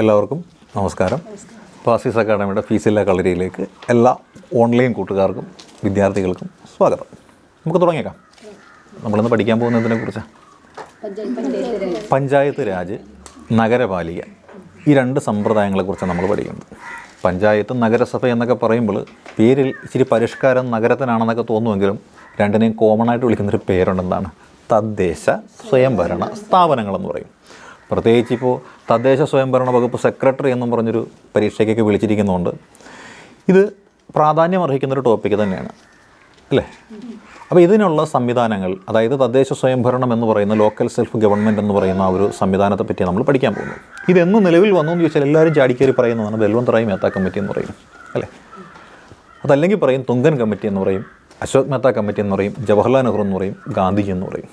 എല്ലാവർക്കും നമസ്കാരം. ഫാസിസ് അക്കാഡമിയുടെ ഫീസില്ല കളരിയിലേക്ക് എല്ലാ ഓൺലൈൻ കൂട്ടുകാർക്കും വിദ്യാർത്ഥികൾക്കും സ്വാഗതം. നമുക്ക് തുടങ്ങിയേക്കാം. നമ്മളിന്ന് പഠിക്കാൻ പോകുന്നതിനെ കുറിച്ചാണ് പഞ്ചായത്ത് രാജ് നഗരപാലിക ഈ രണ്ട് സമ്പ്രദായങ്ങളെക്കുറിച്ചാണ് നമ്മൾ പഠിക്കുന്നത്. പഞ്ചായത്ത് നഗരസഭ എന്നൊക്കെ പറയുമ്പോൾ പേരിൽ ഇച്ചിരി പരിഷ്കാരം നഗരത്തിനാണെന്നൊക്കെ തോന്നുമെങ്കിലും രണ്ടിനെയും കോമൺ ആയിട്ട് വിളിക്കുന്നൊരു പേരുണ്ടെന്നാണ് തദ്ദേശ സ്വയംഭരണ സ്ഥാപനങ്ങളെന്ന് പറയും. പ്രത്യേകിച്ച് ഇപ്പോൾ തദ്ദേശ സ്വയംഭരണ വകുപ്പ് സെക്രട്ടറി എന്നും പറഞ്ഞൊരു പരീക്ഷയ്ക്കൊക്കെ വിളിച്ചിരിക്കുന്നുണ്ട് ഇത് പ്രാധാന്യം അർഹിക്കുന്നൊരു ടോപ്പിക്ക് തന്നെയാണ് അല്ലേ? അപ്പോൾ ഇതിനുള്ള സംവിധാനങ്ങൾ അതായത് തദ്ദേശ സ്വയംഭരണം എന്ന് പറയുന്ന ലോക്കൽ സെൽഫ് ഗവൺമെന്റ് എന്ന് പറയുന്ന ആ ഒരു സംവിധാനത്തെ പറ്റി നമ്മൾ പഠിക്കാൻ പോകുന്നു. ഇതെന്ന് നിലവിൽ വന്നു എന്ന് ചോദിച്ചാൽ എല്ലാവരും ചാടിക്കേറി പറയുന്നതാണ് ബൽവന്തറായി മേത്ത കമ്മിറ്റി എന്ന് പറയും അല്ലേ? അതല്ലെങ്കിൽ പറയും തുങ്കൻ കമ്മിറ്റി എന്ന് പറയും അശോക് മേത്ത കമ്മിറ്റി എന്ന് പറയും ജവഹർലാൽ നെഹ്റു എന്ന് പറയും ഗാന്ധിജി എന്ന് പറയും.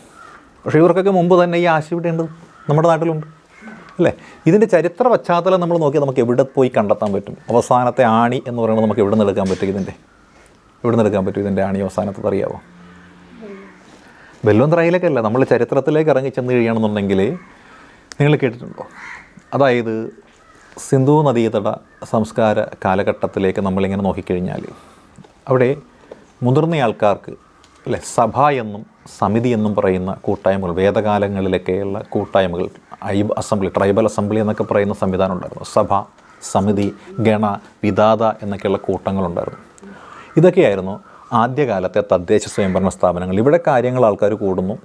പക്ഷേ ഇവർക്കൊക്കെ മുമ്പ് തന്നെ ഈ ആശയം ഇവിടെ ഉണ്ട് നമ്മുടെ നാട്ടിലുണ്ട്. അല്ലേ? ഇതിന്റെ ചരിത്ര പശ്ചാത്തലം നമ്മൾ നോക്കിയാൽ നമുക്ക് എവിടെ പോയി കണ്ടെത്താൻ പറ്റും? അവസാനത്തെ ആണി എന്ന് പറയുന്നത് നമുക്ക് എവിടെ നിന്ന് എടുക്കാൻ പറ്റും ഇതിന്റെ എവിടെ നിന്ന് എടുക്കാൻ പറ്റും ഇതിന്റെ ആണി അവസാനത്തെ അറിയാമോ ബെല്ലോന്ത്രയിലൊക്കെ അല്ല. നമ്മൾ ചരിത്രത്തിലേക്ക് ഇറങ്ങി ചെന്ന് കഴിയണമെന്നുണ്ടെങ്കിൽ നിങ്ങൾ കേട്ടിട്ടുണ്ടോ? അതായത് സിന്ധു നദീതട സംസ്കാര കാലഘട്ടത്തിലേക്ക് നമ്മളിങ്ങനെ നോക്കിക്കഴിഞ്ഞാൽ അവിടെ മുതിർന്ന ആൾക്കാർക്ക് അല്ലെ? സഭ എന്നും സമിതി എന്നും പറയുന്ന കൂട്ടായ്മകൾ വേദകാലങ്ങളിലൊക്കെയുള്ള കൂട്ടായ്മകൾ ഐ അസംബ്ലി ട്രൈബൽ അസംബ്ലി എന്നൊക്കെ പറയുന്ന സംവിധാനം ഉണ്ടായിരുന്നു. സഭ സമിതി ഗണ വിദാത എന്നൊക്കെയുള്ള കൂട്ടങ്ങളുണ്ടായിരുന്നു. ഇതൊക്കെയായിരുന്നു ആദ്യകാലത്തെ തദ്ദേശ സ്വയംഭരണ സ്ഥാപനങ്ങൾ. ഇവിടെ കാര്യങ്ങൾ ആൾക്കാർ കൂടുന്നു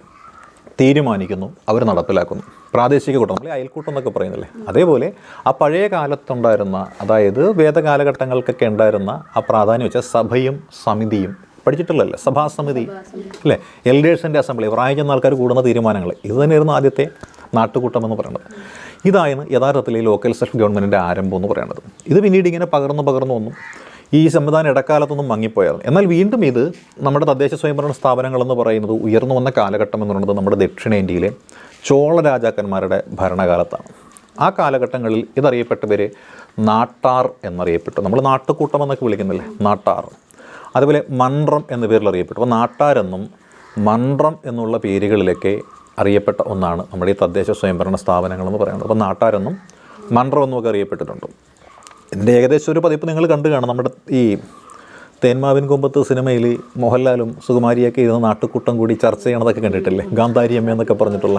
തീരുമാനിക്കുന്നു അവർ നടപ്പിലാക്കുന്നു. പ്രാദേശിക കൂട്ടം നമ്മൾ അയൽക്കൂട്ടം എന്നൊക്കെ പറയുന്നില്ലേ? അതേപോലെ ആ പഴയ കാലത്തുണ്ടായിരുന്ന അതായത് വേദകാലഘട്ടങ്ങൾക്കൊക്കെ ഉണ്ടായിരുന്ന ആ പ്രാധാന്യം വെച്ചാൽ സഭയും സമിതിയും പഠിച്ചിട്ടുള്ളല്ലേ സഭാസമിതി. അല്ലേ? എൽഡേഴ്സിന്റെ അസംബ്ലി പ്രായം ചെന്ന ആൾക്കാർ കൂടുന്ന തീരുമാനങ്ങൾ. ഇത് തന്നെയായിരുന്നു ആദ്യത്തെ നാട്ടുകൂട്ടം എന്ന് പറയുന്നത്. ഇതായിരുന്നു യഥാർത്ഥത്തിൽ ഈ ലോക്കൽ സെൽഫ് ഗവൺമെന്റിന്റെ ആരംഭം എന്ന് പറയുന്നത്. ഇത് പിന്നീട് ഇങ്ങനെ പകർന്നു പകർന്നു വന്നു. ഈ സംവിധാനം ഇടക്കാലത്തൊന്നും മങ്ങിപ്പോയായിരുന്നു. എന്നാൽ വീണ്ടും ഇത് നമ്മുടെ തദ്ദേശ സ്വയംഭരണ സ്ഥാപനങ്ങളെന്ന് പറയുന്നത് ഉയർന്നു വന്ന കാലഘട്ടം എന്ന് പറയുന്നത് നമ്മുടെ ദക്ഷിണേന്ത്യയിലെ ചോള രാജാക്കന്മാരുടെ ഭരണകാലത്താണ്. ആ കാലഘട്ടങ്ങളിൽ ഇതറിയപ്പെട്ടവർ നാട്ടാർ എന്നറിയപ്പെട്ടു. നമ്മൾ നാട്ടുകൂട്ടം എന്നൊക്കെ വിളിക്കുന്നില്ലേ നാട്ടാർ. അതുപോലെ മൺറം എന്ന പേരിൽ അറിയപ്പെട്ടു. അപ്പോൾ നാട്ടാരെന്നും മൺറം എന്നുള്ള പേരുകളിലൊക്കെ അറിയപ്പെട്ട ഒന്നാണ് നമ്മുടെ ഈ തദ്ദേശ സ്വയംഭരണ സ്ഥാപനങ്ങളെന്ന് പറയുന്നത്. അപ്പോൾ നാട്ടാരെന്നും മൺറം എന്നും ഒക്കെ അറിയപ്പെട്ടിട്ടുണ്ട്. ഇതിന്റെ ഏകദേശം ഒരു പതിപ്പ് നിങ്ങൾ കണ്ടു കാണും. നമ്മുടെ ഈ തേന്മാവിൻ കുമ്പത്ത് സിനിമയിൽ മോഹൻലാലും സുകുമാരിയൊക്കെ ഇരുന്ന് നാട്ടുകൂട്ടം കൂടി ചർച്ച ചെയ്യണതൊക്കെ കണ്ടിട്ടില്ലേ? ഗാന്ധാരി അമ്മ എന്നൊക്കെ പറഞ്ഞിട്ടുള്ള.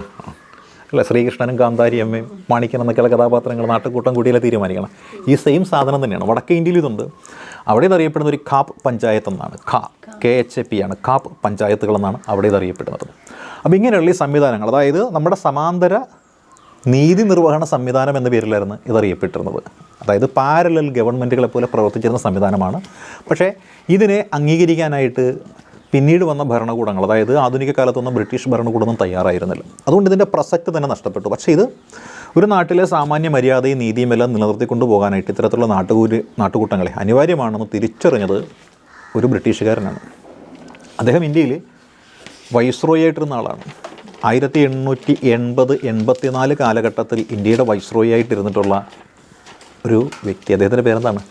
അല്ല? ശ്രീകൃഷ്ണനും ഗാന്ധാരി അമ്മയും മാണിക്കൻ എന്നൊക്കെയുള്ള കഥാപാത്രങ്ങൾ നാട്ടുകൂട്ടം കൂടിയല്ലേ തീരുമാനിക്കണം. ഈ സെയിം സാധനം തന്നെയാണ്. വടക്കേ ഇന്ത്യയിൽ ഇതുണ്ട്. അവിടെ അറിയപ്പെടുന്ന ഒരു കാപ്പ് പഞ്ചായത്ത് എന്നാണ് ഖാ കെ എച്ച് എ പി ആണ്. കാപ്പ് പഞ്ചായത്തുകൾ എന്നാണ് അവിടെ അറിയപ്പെടുന്നത് അപ്പോൾ ഇങ്ങനെയുള്ള ഈ സംവിധാനങ്ങൾ അതായത് നമ്മുടെ സമാന്തര നീതി നിർവഹണ സംവിധാനം എന്ന പേരിലായിരുന്നു ഇതറിയപ്പെട്ടിരുന്നത്. അതായത് പാരലൽ ഗവൺമെന്റുകളെ പോലെ പ്രവർത്തിച്ചിരുന്ന സംവിധാനമാണ്. പക്ഷേ ഇതിനെ അംഗീകരിക്കാനായിട്ട് പിന്നീട് വന്ന ഭരണകൂടങ്ങൾ അതായത് ആധുനിക കാലത്തൊന്നും ബ്രിട്ടീഷ് ഭരണകൂടമൊന്നും തയ്യാറായിരുന്നില്ല. അതുകൊണ്ട് ഇതിന്റെ പ്രസക്തി തന്നെ നഷ്ടപ്പെട്ടു. പക്ഷേ ഇത് ഒരു നാട്ടിലെ സാമാന്യ മര്യാദയും നീതിയും എല്ലാം നിലനിർത്തിക്കൊണ്ട് പോകാനായിട്ട് ഇത്തരത്തിലുള്ള നാട്ടുകൂരി നാട്ടുകൂട്ടങ്ങളെ അനിവാര്യമാണെന്ന് തിരിച്ചറിഞ്ഞത് ഒരു ബ്രിട്ടീഷുകാരനാണ്. അദ്ദേഹം ഇന്ത്യയിൽ വൈസ്രോയി ആയിട്ടിരുന്ന ആളാണ് ആയിരത്തി എണ്ണൂറ്റി എൺപത് എൺപത്തിനാല് കാലഘട്ടത്തിൽ ഇന്ത്യയുടെ വൈസ്രോയി ആയിട്ടിരുന്നിട്ടുള്ള ഒരു വ്യക്തി. അദ്ദേഹത്തിന്റെ പേരെന്താണ്?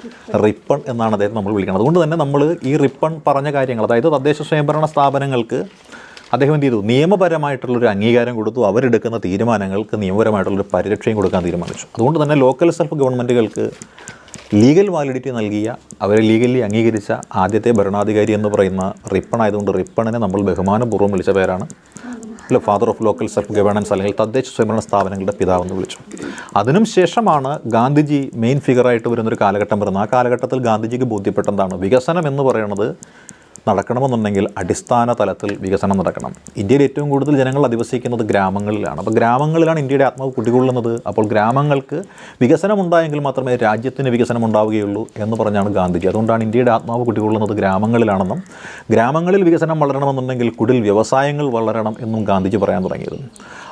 റിപ്പൺ എന്നാണ് അദ്ദേഹം നമ്മൾ വിളിക്കുന്നത്. അതുകൊണ്ട് തന്നെ നമ്മൾ ഈ റിപ്പൺ പറഞ്ഞ കാര്യങ്ങൾ അതായത് തദ്ദേശ സ്വയംഭരണ സ്ഥാപനങ്ങൾക്ക് അദ്ദേഹം എന്ത് ചെയ്തു? നിയമപരമായിട്ടുള്ളൊരു അംഗീകാരം കൊടുത്തു. അവരെടുക്കുന്ന തീരുമാനങ്ങൾക്ക് നിയമപരമായിട്ടുള്ളൊരു പരിരക്ഷയും കൊടുക്കാൻ തീരുമാനിച്ചു. അതുകൊണ്ട് തന്നെ ലോക്കൽ സെൽഫ് ഗവൺമെന്റുകൾക്ക് ലീഗൽ വാലിഡിറ്റി നൽകിയ അവരെ ലീഗലി അംഗീകരിച്ച ആദ്യത്തെ ഭരണാധികാരി എന്ന് പറയുന്ന റിപ്പൺ ആയതുകൊണ്ട് റിപ്പണിനെ നമ്മൾ ബഹുമാനപൂർവം വിളിച്ച പേരാണ്. അല്ല father of local self governance അല്ലെങ്കിൽ തദ്ദേശ സ്വയംഭരണ സ്ഥാപനങ്ങളുടെ പിതാവെന്ന് വിളിച്ചു. അതിനും ശേഷമാണ് ഗാന്ധിജി മെയിൻ ഫിഗറായിട്ട് വരുന്നൊരു കാലഘട്ടം വരുന്നത്. ആ കാലഘട്ടത്തിൽ ഗാന്ധിജിക്ക് ബോധ്യപ്പെട്ടെന്താണ്? വികസനം എന്ന് പറയുന്നത് നടക്കണമെന്നുണ്ടെങ്കിൽ അടിസ്ഥാന തലത്തിൽ വികസനം നടക്കണം. ഇന്ത്യയിൽ ഏറ്റവും കൂടുതൽ ജനങ്ങൾ അധിവസിക്കുന്നത് ഗ്രാമങ്ങളിലാണ്. അപ്പോൾ ഗ്രാമങ്ങളിലാണ് ഇന്ത്യയുടെ ആത്മാവ് കുടികൊള്ളുന്നത്. അപ്പോൾ ഗ്രാമങ്ങൾക്ക് വികസനം ഉണ്ടായെങ്കിൽ മാത്രമേ രാജ്യത്തിന് വികസനം ഉണ്ടാവുകയുള്ളൂ എന്ന് പറഞ്ഞാണ് ഗാന്ധിജി. അതുകൊണ്ടാണ് ഇന്ത്യയുടെ ആത്മാവ് കുടികൊള്ളുന്നത് ഗ്രാമങ്ങളിലാണെന്നും ഗ്രാമങ്ങളിൽ വികസനം വളരണമെന്നുണ്ടെങ്കിൽ കുടിൽ വ്യവസായങ്ങൾ വളരണം എന്നും ഗാന്ധിജി പറയാൻ തുടങ്ങിയത്.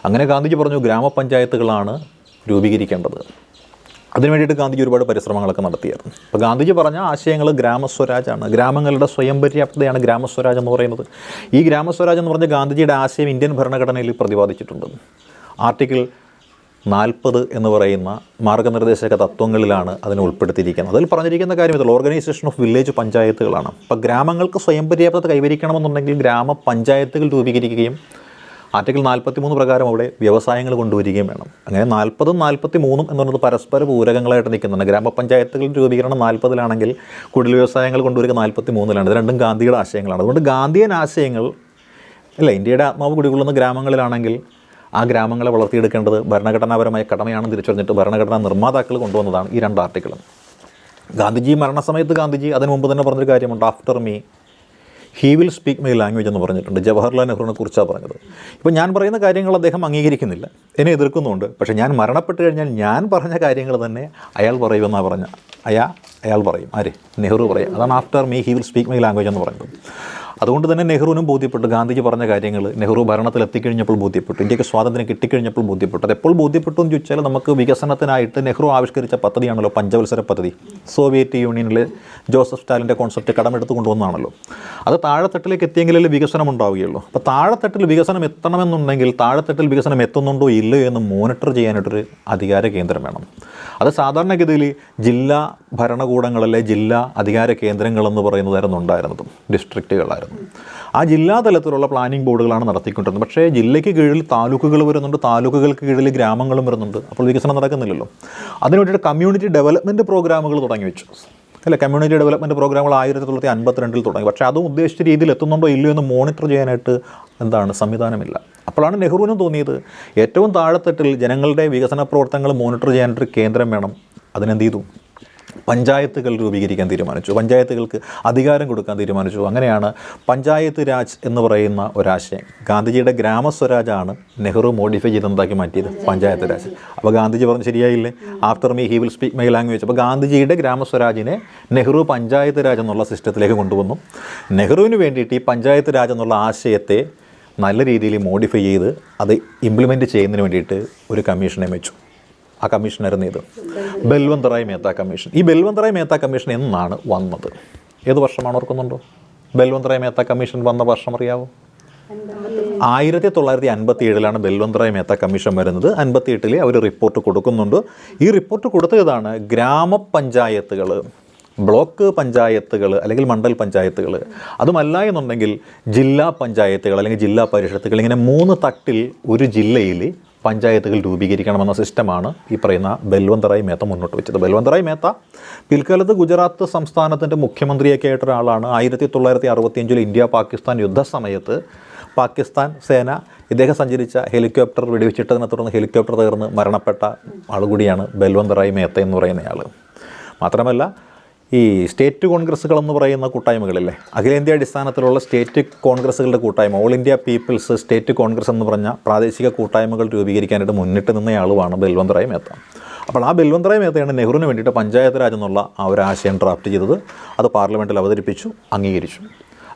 അങ്ങനെ ഗാന്ധിജി പറഞ്ഞു ഗ്രാമപഞ്ചായത്തുകളാണ് രൂപീകരിക്കേണ്ടത്. അതിനു വേണ്ടിയിട്ട് ഗാന്ധിജി ഒരുപാട് പരിശ്രമങ്ങളൊക്കെ നടത്തിയായിരുന്നു. അപ്പോൾ ഗാന്ധിജി പറഞ്ഞ ആശയങ്ങൾ ഗ്രാമസ്വരാജാണ്. ഗ്രാമങ്ങളുടെ സ്വയം പര്യാപ്തതയാണ് ഗ്രാമസ്വരാജ് എന്ന് പറയുന്നത്. ഈ ഗ്രാമസ്വരാജ് എന്ന് പറഞ്ഞ ഗാന്ധിജിയുടെ ആശയം ഇന്ത്യൻ ഭരണഘടനയിൽ പ്രതിപാദിച്ചിട്ടുണ്ട്. ആർട്ടിക്കിൾ നാൽപ്പത് എന്ന് പറയുന്ന മാർഗനിർദ്ദേശക തത്വങ്ങളിലാണ് അതിനെ ഉൾപ്പെടുത്തിയിരിക്കുന്നത്. അതിൽ പറഞ്ഞിരിക്കുന്ന കാര്യം ഇതല്ല. ഓർഗനൈസേഷൻ ഓഫ് വില്ലേജ് പഞ്ചായത്തുകളാണ്. അപ്പോൾ ഗ്രാമങ്ങൾക്ക് സ്വയം പര്യാപ്തത കൈവരിക്കണമെന്നുണ്ടെങ്കിൽ ഗ്രാമപഞ്ചായത്തുകൾ രൂപീകരിക്കുകയും ആർട്ടിക്കിൾ നാൽപ്പത്തി മൂന്ന് പ്രകാരം അവിടെ വ്യവസായങ്ങൾ കൊണ്ടുവരികയും വേണം. അങ്ങനെ നാൽപ്പതും നാൽപ്പത്തി മൂന്നും എന്ന് പറയുന്നത് പരസ്പര പൂരകങ്ങളായിട്ട് നിൽക്കുന്നുണ്ട്. ഗ്രാമപഞ്ചായത്തുകൾ രൂപീകരണം നാൽപ്പതിലാണെങ്കിൽ കുടിൽ വ്യവസായങ്ങൾ കൊണ്ടുവരിക നാൽപ്പത്തി മൂന്നിലാണ് ഇത് രണ്ടും ഗാന്ധിയുടെ ആശയങ്ങളാണ്. അതുകൊണ്ട് ഗാന്ധിയൻ ആശയങ്ങൾ അല്ല ഇന്ത്യയുടെ ആത്മാവ് കുടികൊള്ളുന്ന ഗ്രാമങ്ങളിലാണെങ്കിൽ ആ ഗ്രാമങ്ങളെ വളർത്തിയെടുക്കേണ്ടത് ഭരണഘടനാപരമായ കടമയാണെന്ന് തിരിച്ചറിഞ്ഞിട്ട് ഭരണഘടനാ നിർമ്മാതാക്കൾ കൊണ്ടുവന്നതാണ് ഈ രണ്ട് ആർട്ടിക്കിളും. ഗാന്ധിജി മരണസമയത്ത് ഗാന്ധിജി അതിനു മുമ്പ് തന്നെ പറഞ്ഞൊരു കാര്യമുണ്ട് after me he will speak my language എന്ന് പറഞ്ഞിട്ടുണ്ട്. ജവഹർലാൽ നെഹ്റുവിനെ കുറിച്ചാണ് പറഞ്ഞത്. ഇപ്പോൾ ഞാൻ പറയുന്ന കാര്യങ്ങൾ അദ്ദേഹം അംഗീകരിക്കുന്നില്ല. എന്നെ എതിർക്കുന്നുണ്ട്. പക്ഷേ ഞാൻ മരണപ്പെട്ട് കഴിഞ്ഞാൽ ഞാൻ പറഞ്ഞ കാര്യങ്ങൾ തന്നെ അയാൾ പറയുമെന്നാണ് പറഞ്ഞ. അയാ അയാൾ പറയും. ആരെ? നെഹ്റു പറയും. അതാണ് after me he will speak my language എന്ന് പറയുന്നത്. അതുകൊണ്ട് തന്നെ നെഹ്റുവിനും ബോധ്യപ്പെട്ടു. ഗാന്ധിജി പറഞ്ഞ കാര്യങ്ങൾ നെഹ്റു ഭരണത്തിൽ എത്തിക്കഴിഞ്ഞപ്പോൾ ബോധ്യപ്പെട്ടു. ഇന്ത്യയ്ക്ക് സ്വാതന്ത്ര്യം കിട്ടിക്കഴിഞ്ഞപ്പോൾ ബോധ്യപ്പെട്ടു. അത് എപ്പോൾ ബോധ്യപ്പെട്ടു എന്ന് ചോദിച്ചാൽ നമുക്ക് വികസനത്തിനായിട്ട് നെഹ്റു ആവിഷ്കരിച്ച പദ്ധതിയാണല്ലോ പഞ്ചവത്സര പദ്ധതി. സോവിയറ്റ് യൂണിയനിൽ ജോസഫ് സ്റ്റാലിന്റെ കോൺസെപ്റ്റ് കടമെടുത്ത് കൊണ്ടുവന്നതാണല്ലോ. അത് താഴെത്തട്ടിലേക്ക് എത്തിയെങ്കിലേ വികസനം ഉണ്ടാവുകയുള്ളൂ. അപ്പോൾ താഴെത്തട്ടിൽ വികസനം എത്തണമെന്നുണ്ടെങ്കിൽ താഴെത്തട്ടിൽ വികസനം എത്തുന്നുണ്ടോ ഇല്ലയോ എന്ന് മോണിറ്റർ ചെയ്യാനായിട്ടൊരു അധികാര കേന്ദ്രം വേണം. അത് സാധാരണഗതിയിൽ ജില്ലാ ഭരണകൂടങ്ങളിലെ ജില്ലാ അധികാര കേന്ദ്രങ്ങളെന്ന് പറയുന്നതായിരുന്നു ഉണ്ടായിരുന്നത്. ഡിസ്ട്രിക്റ്റുകളായിരുന്നു. ആ ജില്ലാ തലത്തിലുള്ള പ്ലാനിംഗ് ബോർഡുകളാണ് നടത്തിക്കൊണ്ടിരുന്നത്. പക്ഷേ ജില്ലയ്ക്ക് കീഴിൽ താലൂക്കുകൾ വരുന്നുണ്ട് താലൂക്കുകൾക്ക് കീഴിൽ ഗ്രാമങ്ങളും വരുന്നുണ്ട്. അപ്പോൾ വികസനം നടക്കുന്നില്ലല്ലോ. അതിനു വേണ്ടിയിട്ട് കമ്മ്യൂണിറ്റി ഡെവലപ്മെന്റ് പ്രോഗ്രാമുകൾ തുടങ്ങി വെച്ചു. അല്ല കമ്മ്യൂണിറ്റി ഡെവലപ്മെന്റ് പ്രോഗ്രാമുകൾ ആയിരത്തി തൊള്ളായിരത്തി അൻപത്തിരണ്ടിൽ തുടങ്ങി. പക്ഷേ അതും ഉദ്ദേശിച്ച രീതിയിൽ എത്തുന്നുണ്ടോ ഇല്ലയോ എന്ന് മോണിറ്റർ ചെയ്യാനായിട്ട് എന്താണ് സംവിധാനമില്ല. അപ്പോഴാണ് നെഹ്റുവിനും തോന്നിയത് ഏറ്റവും താഴെത്തട്ടിൽ ജനങ്ങളുടെ വികസന പ്രവർത്തനങ്ങൾ മോണിറ്റർ ചെയ്യാനായിട്ടൊരു കേന്ദ്രം വേണം. അതിനെന്ത് ചെയ്തു? പഞ്ചായത്തുകൾ രൂപീകരിക്കാൻ തീരുമാനിച്ചു. പഞ്ചായത്തുകൾക്ക് അധികാരം കൊടുക്കാൻ തീരുമാനിച്ചു. അങ്ങനെയാണ് പഞ്ചായത്ത് രാജ് എന്ന് പറയുന്ന ഒരാശയം. ഗാന്ധിജിയുടെ ഗ്രാമസ്വരാജാണ് നെഹ്റു മോഡിഫൈ ചെയ്തെന്താക്കി മാറ്റിയത്? പഞ്ചായത്ത് രാജ്. അപ്പോൾ ഗാന്ധിജി പറഞ്ഞു ശരിയായില്ലേ? After me he will speak my language അപ്പോൾ ഗാന്ധിജിയുടെ ഗ്രാമസ്വരാജിനെ നെഹ്റു പഞ്ചായത്ത് രാജ് എന്നുള്ള സിസ്റ്റത്തിലേക്ക് കൊണ്ടുവന്നു. നെഹ്റുവിന് വേണ്ടിയിട്ട് ഈ പഞ്ചായത്ത് രാജ് എന്നുള്ള ആശയത്തെ നല്ല രീതിയിൽ മോഡിഫൈ ചെയ്ത് അത് ഇംപ്ലിമെന്റ് ചെയ്യുന്നതിന് വേണ്ടിയിട്ട് ഒരു കമ്മീഷനെ വെച്ചു. ആ കമ്മീഷനായിരുന്നു ഇത് ബൽവന്ത് മേത്ത കമ്മീഷൻ. ഈ ബൽവന്ത് മേത്ത കമ്മീഷൻ എന്നാണ് വന്നത്? ഏത് വർഷമാണ് ഓർക്കുന്നുണ്ടോ? ബൽവന്ത് മേത്ത കമ്മീഷൻ വന്ന വർഷം അറിയാവോ? ആയിരത്തി തൊള്ളായിരത്തി അൻപത്തി ഏഴിലാണ് ബൽവന്ത് മേത്ത കമ്മീഷൻ വരുന്നത്. അൻപത്തി എട്ടിൽ അവർ റിപ്പോർട്ട് കൊടുക്കുന്നുണ്ട്. ഈ റിപ്പോർട്ട് കൊടുത്തതാണ് ഗ്രാമപഞ്ചായത്തുകൾ ബ്ലോക്ക് പഞ്ചായത്തുകൾ അല്ലെങ്കിൽ മണ്ഡൽ പഞ്ചായത്തുകൾ അതുമല്ല എന്നുണ്ടെങ്കിൽ ജില്ലാ പഞ്ചായത്തുകൾ അല്ലെങ്കിൽ ജില്ലാ പരിഷത്തുകൾ ഇങ്ങനെ മൂന്ന് തട്ടിൽ ഒരു ജില്ലയിൽ പഞ്ചായത്തുകൾ രൂപീകരിക്കണമെന്ന സിസ്റ്റമാണ് ഈ പറയുന്ന ബൽവന്തറായ് മേത്ത മുന്നോട്ട് വെച്ചത്. ബൽവന്തറായ് മേത്ത പിൽക്കാലത്ത് ഗുജറാത്ത് സംസ്ഥാനത്തിന്റെ മുഖ്യമന്ത്രിയൊക്കെ ആയിട്ട് ഒരാളാണ് ആയിരത്തി തൊള്ളായിരത്തി അറുപത്തിയഞ്ചിൽ ഇന്ത്യ പാകിസ്ഥാൻ യുദ്ധസമയത്ത് പാകിസ്ഥാൻ സേന ഇദ്ദേഹം സഞ്ചരിച്ച ഹെലികോപ്റ്റർ വെടിവെച്ചിട്ടതിനെ തുടർന്ന് ഹെലികോപ്റ്റർ തകർന്ന് മരണപ്പെട്ട ആളുകൂടിയാണ് ബൽവന്തറായ് മേത്ത എന്ന് പറയുന്നയാൾ മാത്രമല്ല ഈ സ്റ്റേറ്റ് കോൺഗ്രസ്സുകൾ എന്ന് പറയുന്ന കൂട്ടായ്മകളില്ലേ? അഖിലേന്ത്യാ അടിസ്ഥാനത്തിലുള്ള സ്റ്റേറ്റ് കോൺഗ്രസ്സുകളുടെ കൂട്ടായ്മ all India people's state congress എന്ന് പറഞ്ഞ പ്രാദേശിക കൂട്ടായ്മകൾ രൂപീകരിക്കാനായിട്ട് മുന്നിട്ട് നിന്നയാളുമാണ് ബൽവന്ത് റായ് മേത്ത. അപ്പോൾ ആ ബൽവന്ത് റായ് മേത്തയാണ് നെഹ്റുവിന് വേണ്ടിയിട്ട് പഞ്ചായത്ത് രാജ് എന്നുള്ള ആ ഒരു ആശയം ഡ്രാഫ്റ്റ് ചെയ്തത്. അത് പാർലമെന്റിൽ അവതരിപ്പിച്ചു അംഗീകരിച്ചു.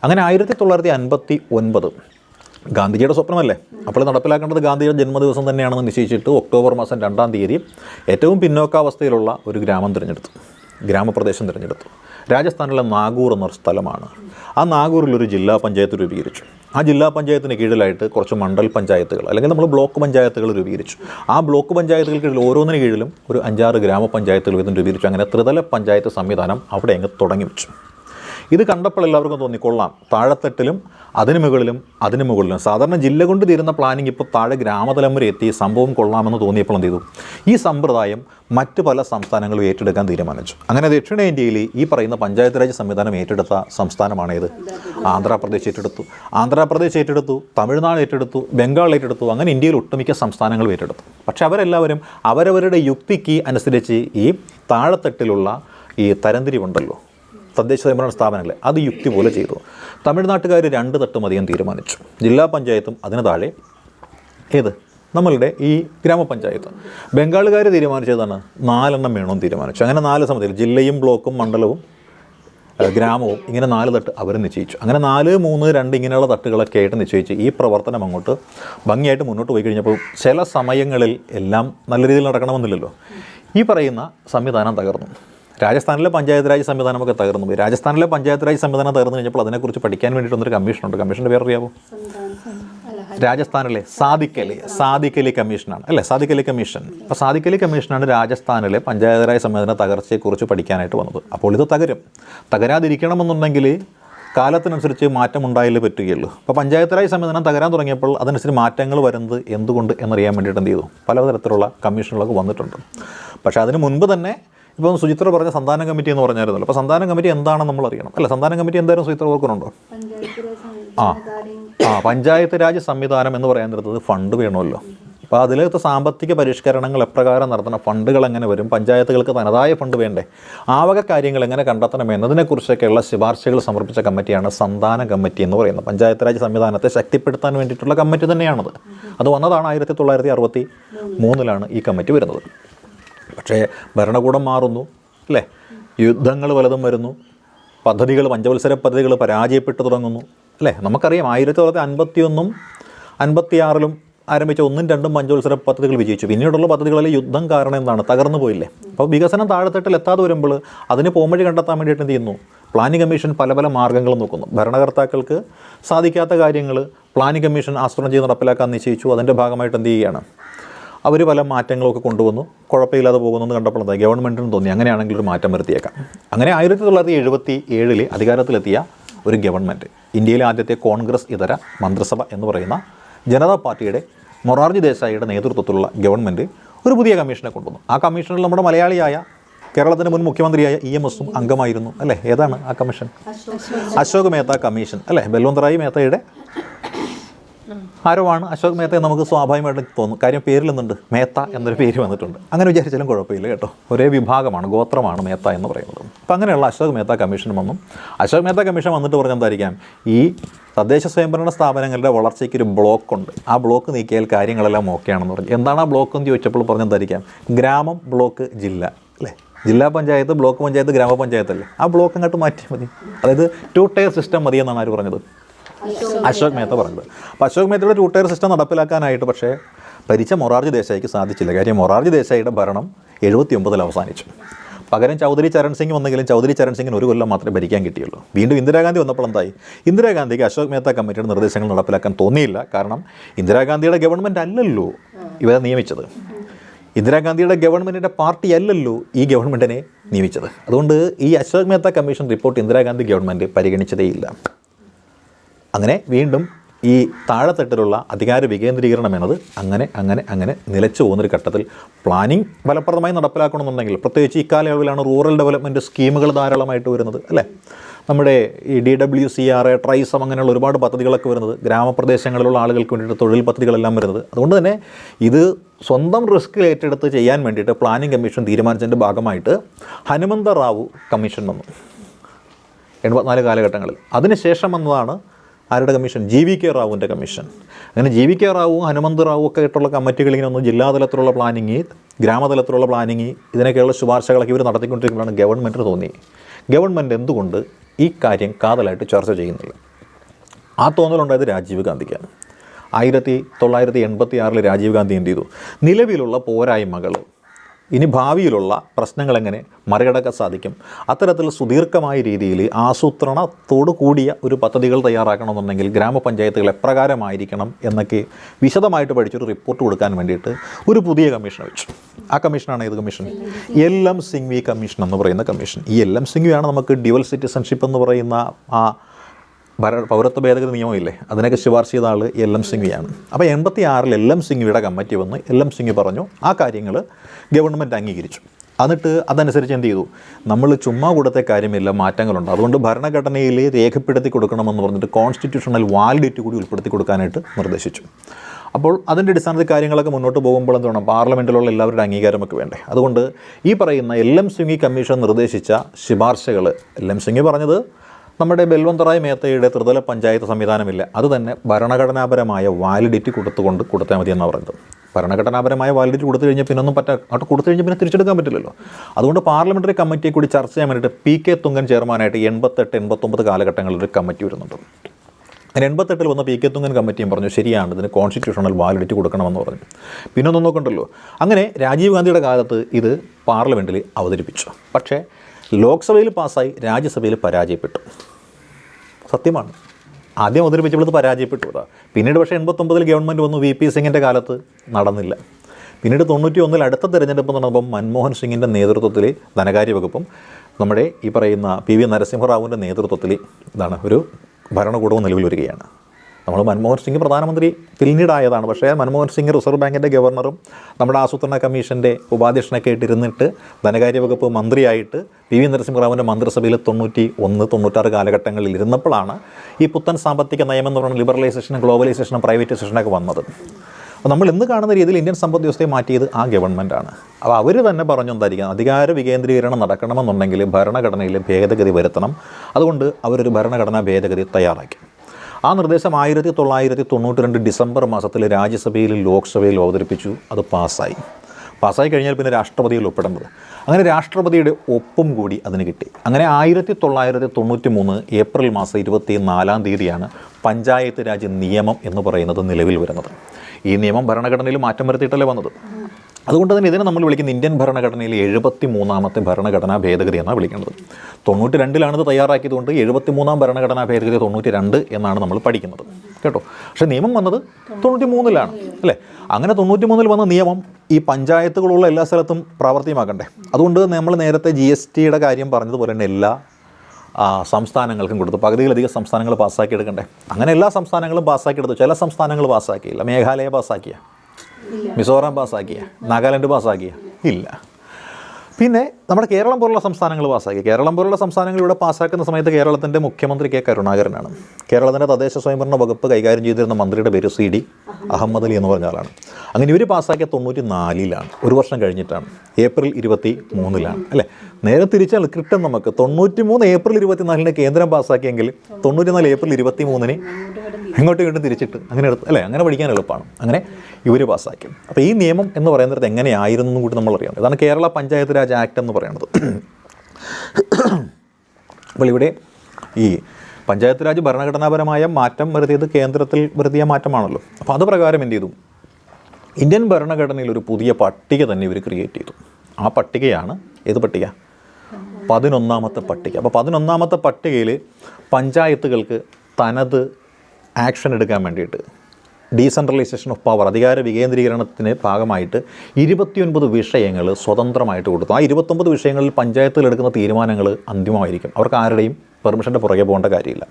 അങ്ങനെ ആയിരത്തി തൊള്ളായിരത്തി അൻപത്തി ഒൻപത് ഗാന്ധിജിയുടെ സ്വപ്നമല്ലേ? അപ്പോൾ നടപ്പിലാക്കേണ്ടത് ഗാന്ധിജിയുടെ ജന്മദിവസം തന്നെയാണെന്ന് നിശ്ചയിച്ചിട്ട് ഒക്ടോബർ മാസം രണ്ടാം തീയതി ഏറ്റവും പിന്നോക്കാവസ്ഥയിലുള്ള ഒരു ഗ്രാമം തിരഞ്ഞെടുത്തു. ഗ്രാമപ്രദേശം തിരഞ്ഞെടുത്തു. രാജസ്ഥാനിലെ നാഗൂർ എന്നൊരു സ്ഥലമാണ്. ആ നാഗൂരിൽ ഒരു ജില്ലാ പഞ്ചായത്ത് രൂപീകരിച്ചു. ആ ജില്ലാ പഞ്ചായത്തിന് കീഴിലായിട്ട് കുറച്ച് മണ്ഡൽ പഞ്ചായത്തുകൾ അല്ലെങ്കിൽ നമ്മൾ ബ്ലോക്ക് പഞ്ചായത്തുകൾ രൂപീകരിച്ചു. ആ ബ്ലോക്ക് പഞ്ചായത്തുകൾ കീഴിൽ ഓരോന്നിന് കീഴിലും ഒരു അഞ്ചാറ് ഗ്രാമപഞ്ചായത്തുകൾ വീതം രൂപീകരിച്ചു. അങ്ങനെ ത്രിതല പഞ്ചായത്ത് സംവിധാനം അവിടെ അങ്ങ് തുടങ്ങി വെച്ചു. ഇത് കണ്ടപ്പോൾ എല്ലാവർക്കും തോന്നി കൊള്ളാം. താഴെത്തട്ടിലും അതിന് മുകളിലും അതിന് മുകളിലും. സാധാരണ ജില്ല കൊണ്ട് തീരുന്ന പ്ലാനിംഗ് ഇപ്പോൾ താഴെ ഗ്രാമതലം വരെ എത്തി സംഭവം കൊള്ളാമെന്ന് തോന്നിയപ്പോൾ എന്ത് ചെയ്തു? ഈ സമ്പ്രദായം മറ്റ് പല സംസ്ഥാനങ്ങളും ഏറ്റെടുക്കാൻ തീരുമാനിച്ചു. അങ്ങനെ ദക്ഷിണേന്ത്യയിൽ ഈ പറയുന്ന പഞ്ചായത്ത് രാജ് സംവിധാനം ഏറ്റെടുത്ത സംസ്ഥാനമാണ് ഇത് ആന്ധ്രാപ്രദേശ് ഏറ്റെടുത്തു. ആന്ധ്രാപ്രദേശ് ഏറ്റെടുത്തു തമിഴ്നാട് ഏറ്റെടുത്തു ബംഗാൾ ഏറ്റെടുത്തു അങ്ങനെ ഇന്ത്യയിൽ ഒട്ടുമിക്ക സംസ്ഥാനങ്ങളും ഏറ്റെടുത്തു. പക്ഷേ അവരെല്ലാവരും അവരവരുടെ യുക്തിക്ക് അനുസരിച്ച് ഈ താഴെത്തട്ടിലുള്ള ഈ തരംതിരിവുണ്ടല്ലോ. തദ്ദേശ സ്വയംഭരണ സ്ഥാപനങ്ങളെ അത് യുക്തി പോലെ ചെയ്തു. തമിഴ്നാട്ടുകാർ രണ്ട് തട്ടും അധികം തീരുമാനിച്ചു. ജില്ലാ പഞ്ചായത്തും അതിന് താഴെ ഏത്? നമ്മളുടെ ഈ ഗ്രാമപഞ്ചായത്ത്. ബംഗാളുകാർ തീരുമാനിച്ചതാണ് നാലെണ്ണം വേണമെന്ന് തീരുമാനിച്ചു. അങ്ങനെ നാല് സമിതിയിൽ ജില്ലയും ബ്ലോക്കും മണ്ഡലവും ഗ്രാമവും ഇങ്ങനെ നാല് തട്ട് അവർ നിശ്ചയിച്ചു. അങ്ങനെ നാല് മൂന്ന് രണ്ട് ഇങ്ങനെയുള്ള തട്ടുകളൊക്കെ ആയിട്ട് നിശ്ചയിച്ച് ഈ പ്രവർത്തനം അങ്ങോട്ട് ഭംഗിയായിട്ട് മുന്നോട്ട് പോയി കഴിഞ്ഞപ്പോൾ ചില സമയങ്ങളിൽ എല്ലാം നല്ല രീതിയിൽ നടക്കണമെന്നില്ലല്ലോ. ഈ പറയുന്ന സംവിധാനം തകർന്നു. രാജസ്ഥാനിലെ പഞ്ചായത്ത് രാജ് സംവിധാനമൊക്കെ തകർന്നു പോയി. രാജസ്ഥാനിലെ പഞ്ചായത്ത് രാജ് സംവിധാനം തകർന്നു കഴിഞ്ഞപ്പോൾ അതിനെക്കുറിച്ച് പഠിക്കാൻ വേണ്ടിയിട്ടൊന്നൊരു കമ്മീഷനുണ്ട് കമ്മീഷന്റെ പേര് അറിയാവോ? രാജസ്ഥാനിലെ സാദിക്കലി സാദിക്കലി കമ്മീഷനാണ്. അല്ലേ? സാദിക്കലി കമ്മീഷൻ. അപ്പോൾ സാദിക്കലി കമ്മീഷനാണ് രാജസ്ഥാനിലെ പഞ്ചായത്ത് രാജ് സംവിധാന തകർച്ചയെക്കുറിച്ച് പഠിക്കാനായിട്ട് വന്നത്. അപ്പോൾ ഇത് തകരും. തകരാതിരിക്കണമെന്നുണ്ടെങ്കിൽ കാലത്തിനനുസരിച്ച് മാറ്റം ഉണ്ടായാലേ പറ്റുകയുള്ളൂ. അപ്പോൾ പഞ്ചായത്ത് രാജ് സംവിധാനം തകരാൻ തുടങ്ങിയപ്പോൾ അതനുസരിച്ച് മാറ്റങ്ങൾ വരുന്നത് എന്തുകൊണ്ട് എന്നറിയാൻ വേണ്ടിയിട്ട് എന്ത് ചെയ്തു? പലതരത്തിലുള്ള കമ്മീഷനുകളൊക്കെ വന്നിട്ടുണ്ട്. പക്ഷേ അതിന് മുൻപ് തന്നെ ഇപ്പം സുചിത്ര പറഞ്ഞ സന്താന കമ്മിറ്റി എന്ന് പറഞ്ഞായിരുന്നല്ലോ. അപ്പോൾ സന്താന കമ്മിറ്റി എന്താണെന്ന് നമ്മൾ അറിയണം. അല്ല സന്താന കമ്മിറ്റി എന്തായാലും സുചിത്ര ഓർക്കുന്നുണ്ടോ ആ. ആ പഞ്ചായത്ത് രാജ് സംവിധാനം എന്ന് പറയാൻ നേരത്തത് ഫണ്ട് വേണമല്ലോ. അപ്പോൾ അതിലത്തെ സാമ്പത്തിക പരിഷ്കരണങ്ങൾ എപ്രകാരം നടത്തണം ഫണ്ടുകൾ എങ്ങനെ വരും പഞ്ചായത്തുകൾക്ക് തനതായ ഫണ്ട് വേണ്ടേ ആ വക കാര്യങ്ങൾ എങ്ങനെ കണ്ടെത്തണം എന്നതിനെക്കുറിച്ചൊക്കെയുള്ള ശുപാർശകൾ സമർപ്പിച്ച കമ്മിറ്റിയാണ് സന്താന കമ്മിറ്റി എന്ന് പറയുന്നത്. പഞ്ചായത്ത് രാജ് സംവിധാനത്തെ ശക്തിപ്പെടുത്താൻ വേണ്ടിയിട്ടുള്ള കമ്മിറ്റി തന്നെയാണത്. അത് വന്നതാണ് ആയിരത്തി തൊള്ളായിരത്തി അറുപത്തി മൂന്നിലാണ് ഈ കമ്മിറ്റി വരുന്നത്. പക്ഷേ ഭരണകൂടം മാറുന്നു അല്ലേ? യുദ്ധങ്ങൾ പലതും വരുന്നു പദ്ധതികൾ പഞ്ചവത്സര പദ്ധതികൾ പരാജയപ്പെട്ടു തുടങ്ങുന്നു അല്ലേ? നമുക്കറിയാം ആയിരത്തി തൊള്ളായിരത്തി അൻപത്തിയൊന്നും അൻപത്തിയാറിലും ആരംഭിച്ച ഒന്നും രണ്ടും പഞ്ചവത്സര പദ്ധതികൾ വിജയിച്ചു. പിന്നീടുള്ള പദ്ധതികളിൽ യുദ്ധം കാരണം എന്താണ്? തകർന്നു പോയില്ലേ? അപ്പോൾ വികസനം താഴെത്തട്ടിൽ എത്താതെ വരുമ്പോൾ അതിന് പോംവഴി കണ്ടെത്താൻ വേണ്ടിയിട്ട് എന്ത് ചെയ്യുന്നു? പ്ലാനിംഗ് കമ്മീഷൻ പല പല മാർഗങ്ങൾ നോക്കുന്നു. ഭരണകർത്താക്കൾക്ക് സാധിക്കാത്ത കാര്യങ്ങൾ പ്ലാനിംഗ് കമ്മീഷൻ ആസൂത്രണം ചെയ്ത് നടപ്പിലാക്കാൻ നിശ്ചയിച്ചു. അതിന്റെ ഭാഗമായിട്ട് എന്ത് ചെയ്യുകയാണ്? അവർ പല മാറ്റങ്ങളൊക്കെ കൊണ്ടുവന്നു. കുഴപ്പമില്ലാതെ പോകുന്നെന്ന് കണ്ടപ്പോൾ എന്താ ഗവൺമെന്റിന് തോന്നി അങ്ങനെയാണെങ്കിൽ ഒരു മാറ്റം വരുത്തിയേക്കാം. അങ്ങനെ ആയിരത്തി തൊള്ളായിരത്തി എഴുപത്തി ഏഴിൽ അധികാരത്തിലെത്തിയ ഒരു ഗവൺമെന്റ് ഇന്ത്യയിലെ ആദ്യത്തെ കോൺഗ്രസ് ഇതര മന്ത്രിസഭ എന്ന് പറയുന്ന ജനതാ പാർട്ടിയുടെ മൊറാർജി ദേശായിയുടെ നേതൃത്വത്തിലുള്ള ഗവൺമെന്റ് ഒരു പുതിയ കമ്മീഷനെ കൊണ്ടുവന്നു. ആ കമ്മീഷനിൽ നമ്മുടെ മലയാളിയായ കേരളത്തിന്റെ മുൻ മുഖ്യമന്ത്രിയായ ഇ എം എസും അംഗമായിരുന്നു. അല്ലേ? ഏതാണ് ആ കമ്മീഷൻ? അശോക് മേത്ത. കമ്മീഷൻ. അല്ലേ? ബൽവന്തറായി മേത്തയുടെ ആരോ ആണ്. അശോക് മേത്ത നമുക്ക് സ്വാഭാവികമായിട്ട് തോന്നും. കാര്യം പേരിൽ നിന്നുണ്ട് മേത്ത എന്നൊരു പേര് വന്നിട്ടുണ്ട്. അങ്ങനെ വിചാരിച്ചാലും കുഴപ്പമില്ല കേട്ടോ. ഒരേ വിഭാഗമാണ് ഗോത്രമാണ് മേത്ത എന്ന് പറയുന്നത്. അപ്പം അങ്ങനെയുള്ള അശോക് മേത്ത കമ്മീഷൻ വന്നു. അശോക് മേത്ത കമ്മീഷൻ വന്നിട്ട് പറഞ്ഞെന്തായിരിക്കാം ഈ തദ്ദേശ സ്വയംഭരണ സ്ഥാപനങ്ങളുടെ വളർച്ചയ്ക്ക് ഒരു ബ്ലോക്ക് ഉണ്ട് ആ ബ്ലോക്ക് നീക്കിയാൽ കാര്യങ്ങളെല്ലാം ഓക്കെയാണെന്ന് പറഞ്ഞു. എന്താണ് ആ ബ്ലോക്ക് എന്ന് ചോദിച്ചപ്പോൾ പറഞ്ഞെന്തായിരിക്കാം ഗ്രാമം ബ്ലോക്ക് ജില്ല അല്ലേ? ജില്ലാ പഞ്ചായത്ത് ബ്ലോക്ക് പഞ്ചായത്ത് ഗ്രാമപഞ്ചായത്തല്ലേ ആ ബ്ലോക്ക് അങ്ങോട്ട് മാറ്റിയാൽ മതി. അതായത് ടു ടയർ സിസ്റ്റം മതി എന്നാണ് ആര് പറഞ്ഞത്? അശോക് മേത്ത പറഞ്ഞത്. അപ്പോൾ അശോക് മേത്തയുടെ ടു ടയർ സിസ്റ്റം നടപ്പിലാക്കാനായിട്ട് പക്ഷേ ഭരിച്ച മൊറാർജി ദേശായിക്ക് സാധിച്ചില്ല. കാര്യം മൊറാർജി ദേശായിയുടെ ഭരണം എഴുപത്തി ഒമ്പതിൽ അവസാനിച്ചു. പകരം ചൗധരി ചരൺ സിംഗ് വന്നെങ്കിലും ചൗധരി ചരൺ സിംഗിന് ഒരു കൊല്ലം മാത്രമേ ഭരിക്കാൻ കിട്ടിയുള്ളൂ. വീണ്ടും ഇന്ദിരാഗാന്ധി വന്നപ്പോൾ എന്തായി? ഇന്ദിരാഗാന്ധിക്ക് അശോക് മേത്ത കമ്മിറ്റിയുടെ നിർദ്ദേശങ്ങൾ നടപ്പിലാക്കാൻ തോന്നിയില്ല. കാരണം ഇന്ദിരാഗാന്ധിയുടെ ഗവൺമെന്റ് അല്ലല്ലോ ഇവരെ നിയമിച്ചത്. ഇന്ദിരാഗാന്ധിയുടെ ഗവൺമെന്റിന്റെ പാർട്ടി അല്ലല്ലോ ഈ ഗവൺമെന്റിനെ നിയമിച്ചത്. അതുകൊണ്ട് ഈ Ashok Mehta commission report Indira Gandhi government പരിഗണിച്ചതേയില്ല. അങ്ങനെ വീണ്ടും ഈ താഴെത്തട്ടിലുള്ള അധികാര വികേന്ദ്രീകരണം എന്നത് അങ്ങനെ അങ്ങനെ അങ്ങനെ നിലച്ചു പോകുന്നൊരു ഘട്ടത്തിൽ പ്ലാനിംഗ് ഫലപ്രദമായി നടപ്പിലാക്കണമെന്നുണ്ടെങ്കിൽ പ്രത്യേകിച്ച് ഇക്കാലയളവിലാണ് റൂറൽ ഡെവലപ്മെന്റ് സ്കീമുകൾ ധാരാളമായിട്ട് വരുന്നത് അല്ലേ? നമ്മുടെ ഈ D W C R A TRYSEM അങ്ങനെയുള്ള ഒരുപാട് പദ്ധതികളൊക്കെ വരുന്നത് ഗ്രാമപ്രദേശങ്ങളിലുള്ള ആളുകൾക്ക് വേണ്ടിയിട്ട് തൊഴിൽ പദ്ധതികളെല്ലാം വരുന്നത്. അതുകൊണ്ട് തന്നെ ഇത് സ്വന്തം റിസ്ക് ഏറ്റെടുത്ത് ചെയ്യാൻ വേണ്ടിയിട്ട് പ്ലാനിംഗ് കമ്മീഷൻ തീരുമാനിച്ചതിന്റെ ഭാഗമായിട്ട് ഹനുമന്ത റാവു കമ്മീഷൻ വന്നു. എൺപത്തിനാല് കാലഘട്ടങ്ങളിൽ. അതിനുശേഷം വന്നതാണ് ആരുടെ കമ്മീഷൻ? ജി വി കെ റാവുവിന്റെ കമ്മീഷൻ. അങ്ങനെ ജി വി കെ റാവുവും ഹനുമന്ത് റാവു ഒക്കെ ആയിട്ടുള്ള കമ്മിറ്റികൾ ഇങ്ങനെ ഒന്ന് ജില്ലാതലത്തിലുള്ള പ്ലാനിങ് ഗ്രാമതലത്തിലുള്ള പ്ലാനിങ് ഇതിനൊക്കെയുള്ള ശുപാർശകളൊക്കെ ഇവർ നടത്തിക്കൊണ്ടിരിക്കുമ്പോഴാണ് ഗവൺമെന്റിന് തോന്നി ഗവൺമെന്റ് എന്തുകൊണ്ട് ഈ കാര്യം കാതലായിട്ട് ചർച്ച ചെയ്യുന്നില്ല? ആ തോന്നലുണ്ടായത് രാജീവ് ഗാന്ധിക്കാണ്. ആയിരത്തി തൊള്ളായിരത്തി എൺപത്തി ആറിൽ രാജീവ് ഗാന്ധി എന്ത് ചെയ്തു? നിലവിലുള്ള പോരായ്മകൾ ഇനി ഭാവിയിലുള്ള പ്രശ്നങ്ങൾ എങ്ങനെ മറികടക്കാൻ സാധിക്കും? അത്തരത്തിൽ സുദീർഘമായ രീതിയിൽ ആസൂത്രണത്തോട് കൂടിയ ഒരു പദ്ധതികൾ തയ്യാറാക്കണമെന്നുണ്ടെങ്കിൽ ഗ്രാമപഞ്ചായത്തുകൾ എപ്രകാരമായിരിക്കണം എന്നൊക്കെ വിശദമായിട്ട് പഠിച്ചൊരു റിപ്പോർട്ട് കൊടുക്കാൻ വേണ്ടിയിട്ട് ഒരു പുതിയ കമ്മീഷൻ വെച്ചു. ആ കമ്മീഷനാണ് ഏത് commission L M Singhvi commission എന്ന് പറയുന്ന കമ്മീഷൻ ഈ എൽ എം സിംഗ്വിയാണ് നമുക്ക് ഡ്യുവൽ സിറ്റിസൺഷിപ്പ് എന്ന് പറയുന്ന ആ ഭര പൗരത്വ ഭേദഗതി നിയമമില്ലേ? അതിനൊക്കെ ശുപാർശ ചെയ്ത ആൾ എൽ എം സിംഗിയാണ് അപ്പോൾ എൺപത്തി ആറിൽ എൽ എം സിംഗിയുടെ കമ്മിറ്റി വന്ന് എൽ എം സിംഗ് പറഞ്ഞു ആ കാര്യങ്ങൾ ഗവൺമെന്റ് അംഗീകരിച്ചു. എന്നിട്ട് അതനുസരിച്ച് എന്ത് ചെയ്തു? നമ്മൾ ചുമ്മാ കൊടുത്ത കാര്യമില്ല മാറ്റങ്ങളുണ്ട്. അതുകൊണ്ട് ഭരണഘടനയിൽ രേഖപ്പെടുത്തി കൊടുക്കണമെന്ന് പറഞ്ഞിട്ട് കോൺസ്റ്റിറ്റ്യൂഷണൽ വാലിഡിറ്റി കൂടി ഉൾപ്പെടുത്തി കൊടുക്കാനായിട്ട് നിർദ്ദേശിച്ചു. അപ്പോൾ അതിന്റെ അടിസ്ഥാനത്തിൽ കാര്യങ്ങളൊക്കെ മുന്നോട്ട് പോകുമ്പോൾ എന്ത് വേണം പാർലമെന്റിലുള്ള എല്ലാവരുടെ അംഗീകാരമൊക്കെ വേണ്ടേ? അതുകൊണ്ട് ഈ പറയുന്ന എൽ എം സിംഗി കമ്മീഷൻ നിർദ്ദേശിച്ച ശുപാർശകൾ എൽ എം സിംഗി പറഞ്ഞത് നമ്മുടെ ബെൽവന്തറായ് മേത്തയുടെ ത്രിതല പഞ്ചായത്ത് സംവിധാനമില്ല. അത് തന്നെ ഭരണഘടനാപരമായ വാലിഡിറ്റി കൊടുത്തുകൊണ്ട് കൊടുത്താൽ മതി എന്നാണ് പറയുന്നത്. ഭരണഘടനാപരമായ വാലിഡിറ്റി കൊടുത്തു കഴിഞ്ഞാൽ പിന്നെ ഒന്നും പറ്റാ അവിടെ കൊടുത്തു കഴിഞ്ഞാൽ പിന്നെ തിരിച്ചെടുക്കാൻ പറ്റില്ലല്ലോ. അതുകൊണ്ട് പാർലമെന്ററി കമ്മിറ്റിയെ കൂടി ചർച്ച ചെയ്യാൻ വേണ്ടിയിട്ട് പി കെ തുങ്കൻ ചെയർമാനായിട്ട് എൺപത്തെട്ട് എൺപത്തൊമ്പത് കാലഘട്ടങ്ങളിൽ ഒരു കമ്മിറ്റി വരുന്നുണ്ട്. അങ്ങനെ എൺപത്തെട്ടിൽ വന്ന പി കെ തുങ്കൻ കമ്മിറ്റിയും പറഞ്ഞു ശരിയാണ് ഇതിന് കോൺസ്റ്റിറ്റ്യൂഷണൽ വാലിഡിറ്റി കൊടുക്കണമെന്ന് പറഞ്ഞു. പിന്നെ ഒന്നും നോക്കണ്ടല്ലോ. അങ്ങനെ രാജീവ് ഗാന്ധിയുടെ കാലത്ത് ഇത് പാർലമെന്റിൽ അവതരിപ്പിച്ചു. പക്ഷേ ലോക്സഭയിൽ പാസ്സായി രാജ്യസഭയിൽ പരാജയപ്പെട്ടു. സത്യമാണ്. ആദ്യം അവതരിപ്പിച്ചപ്പോൾ പരാജയപ്പെട്ടു. അതാ. പിന്നീട് പക്ഷേ എൺപത്തൊമ്പതിൽ ഗവൺമെന്റ് വന്നു വി പി സിംഗിന്റെ കാലത്ത് നടന്നില്ല. പിന്നീട് തൊണ്ണൂറ്റി ഒന്നിൽ അടുത്ത തിരഞ്ഞെടുപ്പ് നടന്നപ്പം മൻമോഹൻ സിംഗിന്റെ നേതൃത്വത്തിൽ ധനകാര്യ വകുപ്പും നമ്മുടെ ഈ പറയുന്ന പി വി നരസിംഹറാവുവിന്റെ നേതൃത്വത്തിൽ ഇതാണ് ഒരു ഭരണകൂടവും നിലവിൽ വരികയാണ്. നമ്മൾ മൻമോഹൻ സിംഗ് പ്രധാനമന്ത്രി പിന്നീടായതാണ്. പക്ഷേ മൻമോഹൻ സിംഗ് റിസർവ് ബാങ്കിന്റെ ഗവർണറും നമ്മുടെ ആസൂത്രണ കമ്മീഷന്റെ ഉപാധ്യക്ഷനൊക്കെ ആയിട്ട് ഇരുന്നിട്ട് ധനകാര്യ വകുപ്പ് മന്ത്രിയായിട്ട് പി വി നരസിംഹറാവുവിന്റെ മന്ത്രിസഭയിൽ തൊണ്ണൂറ്റി ഒന്ന് തൊണ്ണൂറ്റാറ് കാലഘട്ടങ്ങളിൽ ഇരുന്നപ്പോഴാണ് ഈ പുത്തൻ സാമ്പത്തിക നയം എന്ന് പറയുന്ന ലിബറലൈസേഷനും ഗ്ലോബലൈസേഷനും പ്രൈവറ്റൈസേഷനൊക്കെ വന്നത്. അപ്പോൾ നമ്മൾ ഇന്ന് കാണുന്ന രീതിയിൽ ഇന്ത്യൻ സമ്പദ് വ്യവസ്ഥയെ മാറ്റിയത് ആ ഗവൺമെന്റാണ് അപ്പോൾ അവർ തന്നെ പറഞ്ഞു എന്തായിരിക്കും? അധികാര വികേന്ദ്രീകരണം നടക്കണമെന്നുണ്ടെങ്കിൽ ഭരണഘടനയിൽ ഭേദഗതി വരുത്തണം. അതുകൊണ്ട് അവരൊരു ഭരണഘടനാ ഭേദഗതി തയ്യാറാക്കി. ആ നിർദ്ദേശം ആയിരത്തി തൊള്ളായിരത്തി തൊണ്ണൂറ്റി രണ്ട് ഡിസംബർ മാസത്തിൽ രാജ്യസഭയിലും ലോക്സഭയിലും അവതരിപ്പിച്ചു. അത് പാസ്സായി. പാസ്സായി കഴിഞ്ഞാൽ പിന്നെ രാഷ്ട്രപതിയിൽ ഒപ്പിടേണ്ടത്. അങ്ങനെ രാഷ്ട്രപതിയുടെ ഒപ്പും കൂടി അതിന് കിട്ടി. അങ്ങനെ ആയിരത്തി തൊള്ളായിരത്തി തൊണ്ണൂറ്റി മൂന്ന് ഏപ്രിൽ മാസം ഇരുപത്തി നാലാം തീയതിയാണ് പഞ്ചായത്ത് രാജ് നിയമം എന്ന് പറയുന്നത് നിലവിൽ വരുന്നത്. ഈ നിയമം ഭരണഘടനയിൽ മാറ്റം വരുത്തിയിട്ടല്ലേ വന്നത്? അതുകൊണ്ട് തന്നെ ഇതിനെ നമ്മൾ വിളിക്കുന്ന ഇന്ത്യൻ ഭരണഘടനയിലെ എഴുപത്തി മൂന്നാമത്തെ ഭരണഘടനാ ഭേദഗതി എന്നാണ് വിളിക്കുന്നത്. തൊണ്ണൂറ്റി രണ്ടിലാണിത് തയ്യാറാക്കിയതുകൊണ്ട് എഴുപത്തി മൂന്നാം ഭരണഘടനാ ഭേദഗതി തൊണ്ണൂറ്റി രണ്ട് എന്നാണ് നമ്മൾ പഠിക്കുന്നത്. കേട്ടോ? പക്ഷേ നിയമം വന്നത് തൊണ്ണൂറ്റി മൂന്നിലാണ് അല്ലേ? അങ്ങനെ തൊണ്ണൂറ്റി മൂന്നിൽ വന്ന നിയമം ഈ പഞ്ചായത്തുകളുള്ള എല്ലാ സ്ഥലത്തും പ്രാവർത്തികമാക്കണ്ടേ? അതുകൊണ്ട് നമ്മൾ നേരത്തെ ജി എസ് ടിയുടെ കാര്യം പറഞ്ഞതുപോലെ തന്നെ എല്ലാ സംസ്ഥാനങ്ങൾക്കും കൊടുത്തു. പകുതിയിലധികം സംസ്ഥാനങ്ങൾ പാസ്സാക്കി എടുക്കണ്ടേ അങ്ങനെ എല്ലാ സംസ്ഥാനങ്ങളും പാസ്സാക്കി എടുത്തു ചില സംസ്ഥാനങ്ങൾ പാസ്സാക്കിയില്ല. മേഘാലയ പാസ്സാക്കിയ. മിസോറാം പാസ്സാക്കിയ? നാഗാലാൻഡ് പാസ്സാക്കിയ? ഇല്ല. പിന്നെ നമ്മുടെ കേരളം പോലുള്ള സംസ്ഥാനങ്ങൾ പാസ്സാക്കി. കേരളം പോലുള്ള സംസ്ഥാനങ്ങൾ ഇവിടെ പാസ്സാക്കുന്ന സമയത്ത് കേരളത്തിന്റെ മുഖ്യമന്ത്രി കെ. കരുണാകരനാണ്. കേരളത്തിന്റെ തദ്ദേശ സ്വയംഭരണ വകുപ്പ് കൈകാര്യം ചെയ്തിരുന്ന മന്ത്രിയുടെ പേര് സി. ഡി. അഹമ്മദ് അലി എന്ന് പറഞ്ഞ ആളാണ്. അങ്ങനെ ഇവർ പാസ്സാക്കിയ തൊണ്ണൂറ്റി നാലിലാണ് ഒരു വർഷം കഴിഞ്ഞിട്ടാണ്. ഏപ്രിൽ ഇരുപത്തി മൂന്നിലാണ് അല്ലേ? നേരെ തിരിച്ചാൽ കിട്ടും നമുക്ക്. തൊണ്ണൂറ്റി മൂന്ന് ഏപ്രിൽ ഇരുപത്തിനാലിന് കേന്ദ്രം പാസ്സാക്കിയെങ്കിൽ തൊണ്ണൂറ്റി നാല് ഏപ്രിൽ ഇരുപത്തി മൂന്നിന് ഇങ്ങോട്ടും ഇങ്ങോട്ടും തിരിച്ചിട്ട് അങ്ങനെ എടുത്ത് അല്ലേ അങ്ങനെ പഠിക്കാൻ എളുപ്പമാണ്. അങ്ങനെ ഇവർ പാസ്സാക്കി അപ്പോൾ ഈ നിയമം എന്ന് പറയുന്നത് എങ്ങനെയായിരുന്നു എന്നും കൂടി നമ്മൾ അറിയണം. ഇതാണ് കേരള പഞ്ചായത്ത് രാജ് ആക്ട് എന്ന് പറയുന്നത്. അപ്പോൾ ഇവിടെ ഈ പഞ്ചായത്ത് രാജ് ഭരണഘടനാപരമായ മാറ്റം വരുത്തിയത് കേന്ദ്രത്തിൽ വരുത്തിയ മാറ്റമാണല്ലോ. അപ്പോൾ അത് പ്രകാരം എന്ത് ചെയ്തു? ഇന്ത്യൻ ഭരണഘടനയിൽ ഒരു പുതിയ പട്ടിക തന്നെ ഇവർ ക്രിയേറ്റ് ചെയ്തു. ആ പട്ടികയാണ് ഏത് പട്ടിക? പതിനൊന്നാമത്തെ പട്ടിക. അപ്പോൾ പതിനൊന്നാമത്തെ പട്ടികയിൽ പഞ്ചായത്തുകൾക്ക് തനത് ആക്ഷൻ എടുക്കാൻ വേണ്ടിയിട്ട് ഡീസെൻട്രലൈസേഷൻ ഓഫ് പവർ അധികാര വികേന്ദ്രീകരണത്തിന് ഭാഗമായിട്ട് ഇരുപത്തിയൊൻപത് വിഷയങ്ങൾ സ്വതന്ത്രമായിട്ട് കൊടുത്തു. ആ ഇരുപത്തൊമ്പത് വിഷയങ്ങളിൽ പഞ്ചായത്തിൽ എടുക്കുന്ന തീരുമാനങ്ങൾ അന്തിമമായിരിക്കും. അവർക്ക് ആരുടെയും പെർമിഷന്റെ പുറകെ പോകേണ്ട കാര്യമില്ല.